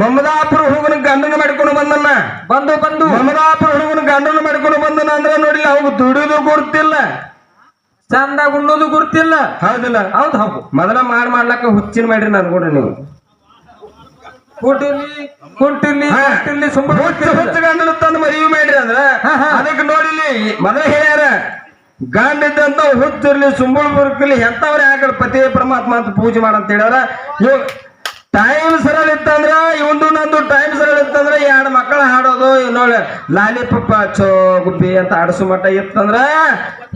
ಮಮದಾಪುರ ಹುಡುಗನ ಗಂಡನ ಮಾಡ್ಕೊಂಡು ಬಂದನ್ನ ಬಂದು ಬಂದು. ಮಮದಾಪುರ ಹುಡುಗನ ಗಂಡನ ಮಾಡ್ಕೊಂಡು ಬಂದನ ಅಂದ್ರೆ ನೋಡಿಲ್ಲ ಅವ್ಗ ದುಡಿದು ಗುರ್ತಿಲ್ಲ. ಚಂದಾಗ ಉಣ್ಣೋದು ಗುರ್ತಿಲ್ಲ. ಹೌದಿಲ್ಲ. ಹೌದು ಹೌದು. ಮೊದಲ ಮಾಡ್ ಮಾಡ್ಲಕ್ಕ ಹುಚ್ಚಿನ ಮಾಡ್ರಿ ನನ್ ಕೂಡ ನೀವು. ಕುಂಟಿರ್ಲಿ ಕುಂಟಿರ್ಲಿ ಹಾ. ಕುಂಟಿರ್ಲಿ ಸುಂಬಳ ಹುಚ್ಚ ಗಂಡನ ತಂದು ಮದುವೆ ಮಾಡ್ರಿ ಅಂದ್ರ. ಅದಕ್ಕೆ ನೋಡಿಲಿ ಮೊದಲ ಹೇಳ್ಯಾರ ಗಂಡ ಇದ್ದಂತ ಹುಚ್ಚಿರ್ಲಿ ಸುಂಬಳ ಬುರ್ಕಲಿ ಎಂತವ್ರ ಯಾಕಡೆ ಪತಿ ಪರಮಾತ್ಮ ಅಂತ ಪೂಜೆ ಮಾಡಂತ ಹೇಳ್ಯಾರ. ಇವ್ ಟೈಮ್ ಸರಳ ಇತ್ತಂದ್ರ ಇವಂದು ನಂದು ಟೈಮ್ ಸರಳ ಇತ್ತಂದ್ರ ಎರಡು ಮಕ್ಕಳು ಹಾಡೋದು ನೋಡಿ ಲಾಲಿಪಪ್ಪ ಚೋ ಗುಬ್ಬಿ ಅಂತ ಆಡಿಸೋ ಮಟ್ಟ ಇತ್ತಂದ್ರೆ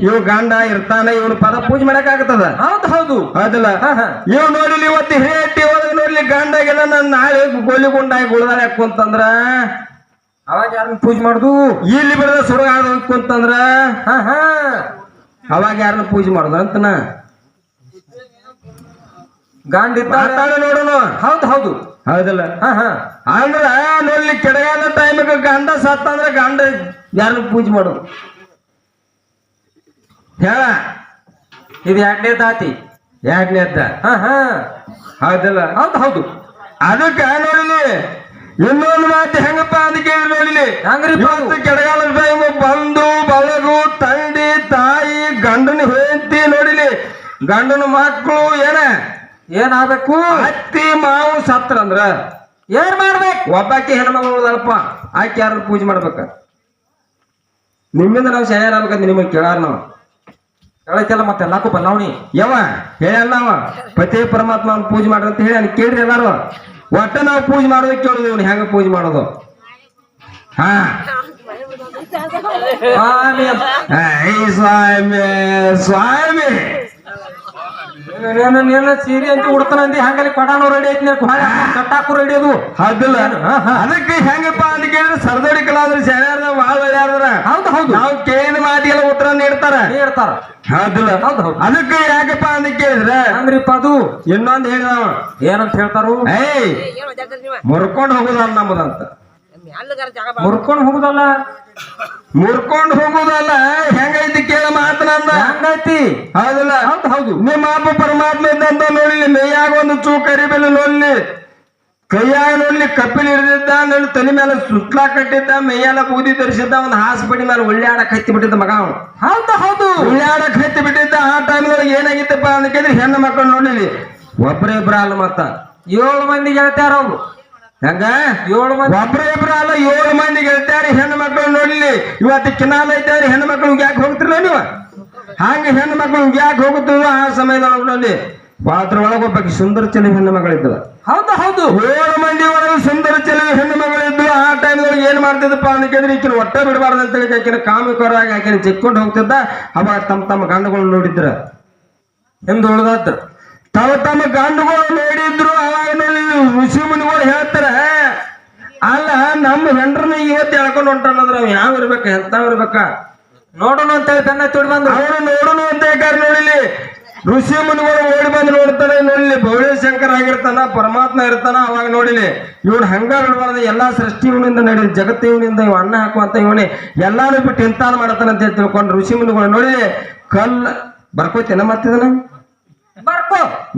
ಇವ್ ಗಂಡ ಇರ್ತಾನೆ ಇವನು ಪದ ಪೂಜೆ ಮಾಡಕ್ ಆಗ್ತದ ಹೌದು ಹೌದು. ಹೌದಲ್ಲ. ಇವ್ ನೋಡಿಲಿ ಇವತ್ತು ಹೇಟಿ ಒಳಗೆ ನೋಡ್ಲಿ ಗಂಡಾಗೆಲ್ಲ ನನ್ನ ನಾಳೆ ಗೋಲಿ ಗುಂಡಾಗಿ ಗುಳದಾರ ಕುಂತಂದ್ರ ಅವಾಗ ಯಾರನ್ನ ಪೂಜೆ ಮಾಡುದು? ಇಲ್ಲಿ ಬಿಡದ ಸುಡುಗಾಡ ಕುಂತಂದ್ರ ಹಾ ಹಾ. ಅವಾಗ ಯಾರನ್ನ ಪೂಜೆ ಮಾಡುದು ಅಂತನ ಗಾಂಡ್ ಇದ್ದ ನೋಡೋಣ ಹೌದು ಹೌದು. ಹೌದಲ್ಲ? ಅಂದ್ರ ನೋಡ್ಲಿ ಕೆಡಗಾಲ ಟೈಮಿಗೆ ಗಂಡ ಸತ್ತ ಅಂದ್ರೆ ಗಂಡ ಯಾರು ಪೂಜೆ ಮಾಡೋದು. ಹೇಳ. ಇದು ಎರಡನೇ ತಾತಿ ಎರಡನೇ ಹಾ ಹೌದಲ್ಲ? ಹೌದು ಹೌದು. ಅದಕ್ಕೆ ನೋಡಿಲಿ ಇನ್ನೊಂದು ಮಾತು ಹೆಂಗಪ್ಪ ಅಂತ ಕೇಳಿ ನೋಡಿಲಿ? ಹೆಂಗ್ರಿ ಕೆಡಗಾಲದ ಟೈಮ್ ಬಂದು ಬಳಗು ತಂಡಿ ತಾಯಿ ಗಂಡನ ಹೇಳ್ತಿ ನೋಡಿಲಿ. ಗಂಡನ ಮಕ್ಕಳು ಏನ? ಏನಾಗಬೇಕು? ಅತ್ತಿ ಮಾವು ಸತ್ರ ಅಂದ್ರ. ಏನ್ ಮಾಡ್ಬೇಕು? ಒಬ್ಬಾಕಿ ಹೆಣ್ಮಗಳು ಅಲ್ಪ ಆಕೆ ಯಾರು ಪೂಜೆ ಮಾಡ್ಬೇಕ? ನಿಮ್ಮಿಂದ ನಾವು ಸಹಾಯ ಆಗ್ಬೇಕಂತ ನಿಮಗೆ ಕೇಳಾರ ನಾವು. ಕೇಳೈತಲ್ಲ ಮತ್ತೆ ಎಲ್ಲಾಕು ಬಲ್ಲಾವಣಿ ಯವ ಹೇಳ ನಾವ ಪತಿ ಪರಮಾತ್ಮ ಅವ್ನ ಪೂಜೆ ಮಾಡ್ರಿ ಅಂತ ಹೇಳಿ ಕೇಳ್ರಿ ಎಲ್ಲಾರು. ಒಟ್ಟ ನಾವು ಪೂಜೆ ಮಾಡೋದಕ್ಕೆ ಕೇಳುದು ಇವ್ನು ಹೆಂಗ ಪೂಜೆ ಮಾಡೋದು? ಹಾ. ಸ್ವಾಮಿ ಏ ಸ್ವಾಮಿ. ನೀನ ಸೀರೆ ಅಂತ ಉಡ್ತಾನಂದಿ ಹಂಗಲ್ಲಿ ಕೊಡಾನು ರೆಡಿ ಐತಿ ಕಟ್ಟಾಕು ರೆಡಿ ಅದು. ಹೌದಿಲ್ಲ. ಅದಕ್ಕೆ ಹೆಂಗಪ್ಪ ಅಂತ ಕೇಳಿದ್ರೆ ಸರ್ದೋಡಿ ಕಲಾವಿದ್ರು ಶಾಣ್ಯಾರ ಭಾಳ ಒಳ್ಳೆಯಾರ ಹೌದು ಹೌದು. ನಾವು ಕೇಳಿದ ಮಾತಿಗೆಲ್ಲ ಉತ್ತರ ನೀಡ್ತಾರ. ನೀಡ್ತಾರ ಹೌದಿಲ್ಲ. ಹೌದು, ಹೌದು. ಅದಕ್ಕೆ ಯಾಕಪ್ಪ ಅಂತ ಕೇಳಿದ್ರೆ ಅಂದ್ರಿಪ್ಪ ಅದು? ಇನ್ನೊಂದು ಹೇಳಿದವ ಏನಂತ ಹೇಳ್ತಾರು? ಏಯ್ ಮುರ್ಕೊಂಡು ಹೋಗುದಲ್ಲ ನಮ್ಮದಂತ ಮುರ್ಕೊಂಡ್ ಹೋಗುದಲ್ಲ? ಮುರ್ಕೊಂಡು ಹೋಗುದಲ್ಲ? ಹೆಂಗೈತಿ ಕೇಳ ಮಾತನಂದ ಹೆಂಗೈತಿ? ಹೌದಲ್ಲ? ಹೌದು ಹೌದು. ನಿಮ್ಮ ಅಪ್ಪ ಪರಮಾತ್ಮ ಇದ್ದಂತ ನೋಡ್ಲಿ ಮೇಯಾಗ ಒಂದು ಚೂ ಕರಿಬೇಲು ನೋಡ್ಲಿ ಕೈಯಾಗ ನೋಡ್ಲಿ ಕಪ್ಪಿಲ್ ಹಿಡಿದಿದ್ದ ನೋಡಿ ತಲೆ ಮೇಲೆ ಸುತ್ಲಾ ಕಟ್ಟಿದ್ದ ಮೈಯೆಲ್ಲ ಬೂದಿ ತರಿಸಿದ್ದ ಒಂದು ಹಾಸ್ಪಿಟಲ್ ಮೇಲೆ ಉಳ್ಳಾಡಕ್ ಹತ್ತಿ ಬಿಟ್ಟಿದ್ದ ಮಗ ಅವನು. ಹೌದು ಒಳ್ಳೆ ಉಳ್ಳಾಡಕ್ ಹತ್ತಿ ಬಿಟ್ಟಿದ್ದ ಆ ಟೈಮ್ ನೋಡಿ ಏನಾಗಿತ್ತಪ್ಪ ಅಂತ ಕೇಳಿದ್ರೆ ಹೆಣ್ಣು ಮಕ್ಕಳು ನೋಡ್ಲಿ ಒಬ್ಬರೇ ಇಬ್ಬರ ಅಲ್ಲ ಮತ್ತ. ಏಳು ಮಂದಿ ಗೆಳತ್ಯಾರ ಅವ್ರು. ಹೆಂಗ? ಏಳು ಮಂದಿ. ಒಬ್ರೇ ಇಬ್ರ ಅಲ್ಲ ಏಳು ಮಂದಿ ಗೆಲ್ತಾರಿ ಹೆಣ್ಣು ಮಕ್ಕಳು ನೋಡ್ಲಿ. ಇವತ್ತು ಕಿನಾಲ ಐತಾರಿ ಹೆಣ್ಣು ಮಕ್ಕಳು ಯಾಕೆ ಹೋಗ್ತಿರ್ಲ ನೀವು? ಹಂಗೆ ಹೆಣ್ಣು ಮಕ್ಕಳು ಯಾಕೆ ಹೋಗುತ್ತಿಲ್ಲ ಆ ಸಮಯದೊಳಗೆ ನೋಡಿ ಅದ್ರ ಒಳಗೆ ಒಬ್ಬ ಸುಂದರ ಚೆಲುವೆ ಹೆಣ್ಣು ಮಗಳಿದ್ದಳು ಹೌದು ಹೌದು. ಏಳು ಮಂದಿ ಒಳಗೆ ಸುಂದರ ಚೆಲುವೆ ಹೆಣ್ಣು ಮಗಳಿದ್ದು ಆ ಟೈಮ್ದೊಳಗೆ ಏನ್ ಮಾಡ್ತಿದ್ದಪ್ಪ ಅಂತ ಕೇಳಿದ್ರೆ ಈಕಿನ ಒಟ್ಟ ಬಿಡಬಾರ್ದು ಅಂತೇಳಿ ಆಕಿನ ಕಾಮಿಕರಾಗಿ ಆಕಿನ ಚಿಕ್ಕೊಂಡು ಹೋಗ್ತಿದ್ದ. ಅವಾಗ ತಮ್ಮ ತಮ್ಮ ಗಂಡುಗಳು ನೋಡಿದ್ರ. ಎಂದು ಉಳ್ದದ್ದು ತಮ್ಮ ತಮ್ಮ ಗಂಡುಗಳು ನೋಡಿದ್ರು ಋಷಿ ಮುನಿಗಳು ಹೇಳ್ತಾರೆ, ಅಲ್ಲ, ನಮ್ಮ ಹೆಂಡ್ರನ್ನ ಇವತ್ತು ಎಳ್ಕೊಂಡು ಹೊಂಟಾನಂದ್ರ ಅವ್ ಯಾವ ಇರ್ಬೇಕ ಎಂತಾವ್ ಇರ್ಬೇಕ? ನೋಡೋಣ ಅಂತ ಹೇಳಿ ತನ್ನ ತುಡಿ ಬಂದ್ರು. ಅವನು ನೋಡೋಣ ಅಂತ ಹೇಳ್ತಾರೆ ನೋಡಿಲಿ ಋಷಿ ಮುನಿಗಳು ಓಡಿ ಬಂದು ನೋಡ್ತಾರೆ ನೋಡಿಲಿ ಭೌಳೇಶಂಕರ್ ಆಗಿರ್ತಾನ, ಪರಮಾತ್ಮ ಇರ್ತಾನ ಅವಾಗ ನೋಡಿಲಿ ಇವನು ಹಂಗ ಬಿಡಬಾರ್ದು ಎಲ್ಲಾ ಸೃಷ್ಟಿ ಇವನಿಂದ ನಡೀಲಿ, ಜಗತ್ತು ಇವನಿಂದ ಇವ್ ಅನ್ನ ಹಾಕುವಂತ ಇವನೇ. ಎಲ್ಲಾನು ಬಿಟ್ಟು ಇಂತಾನ ಮಾಡತಾನಂತ ಹೇಳಿ ತಿಳ್ಕೊಂಡು ಋಷಿ ಮುನಿಗಳು ನೋಡಿ ಕಲ್ ಬರ್ಕೋತೇನ ಮತ್ತಿದನ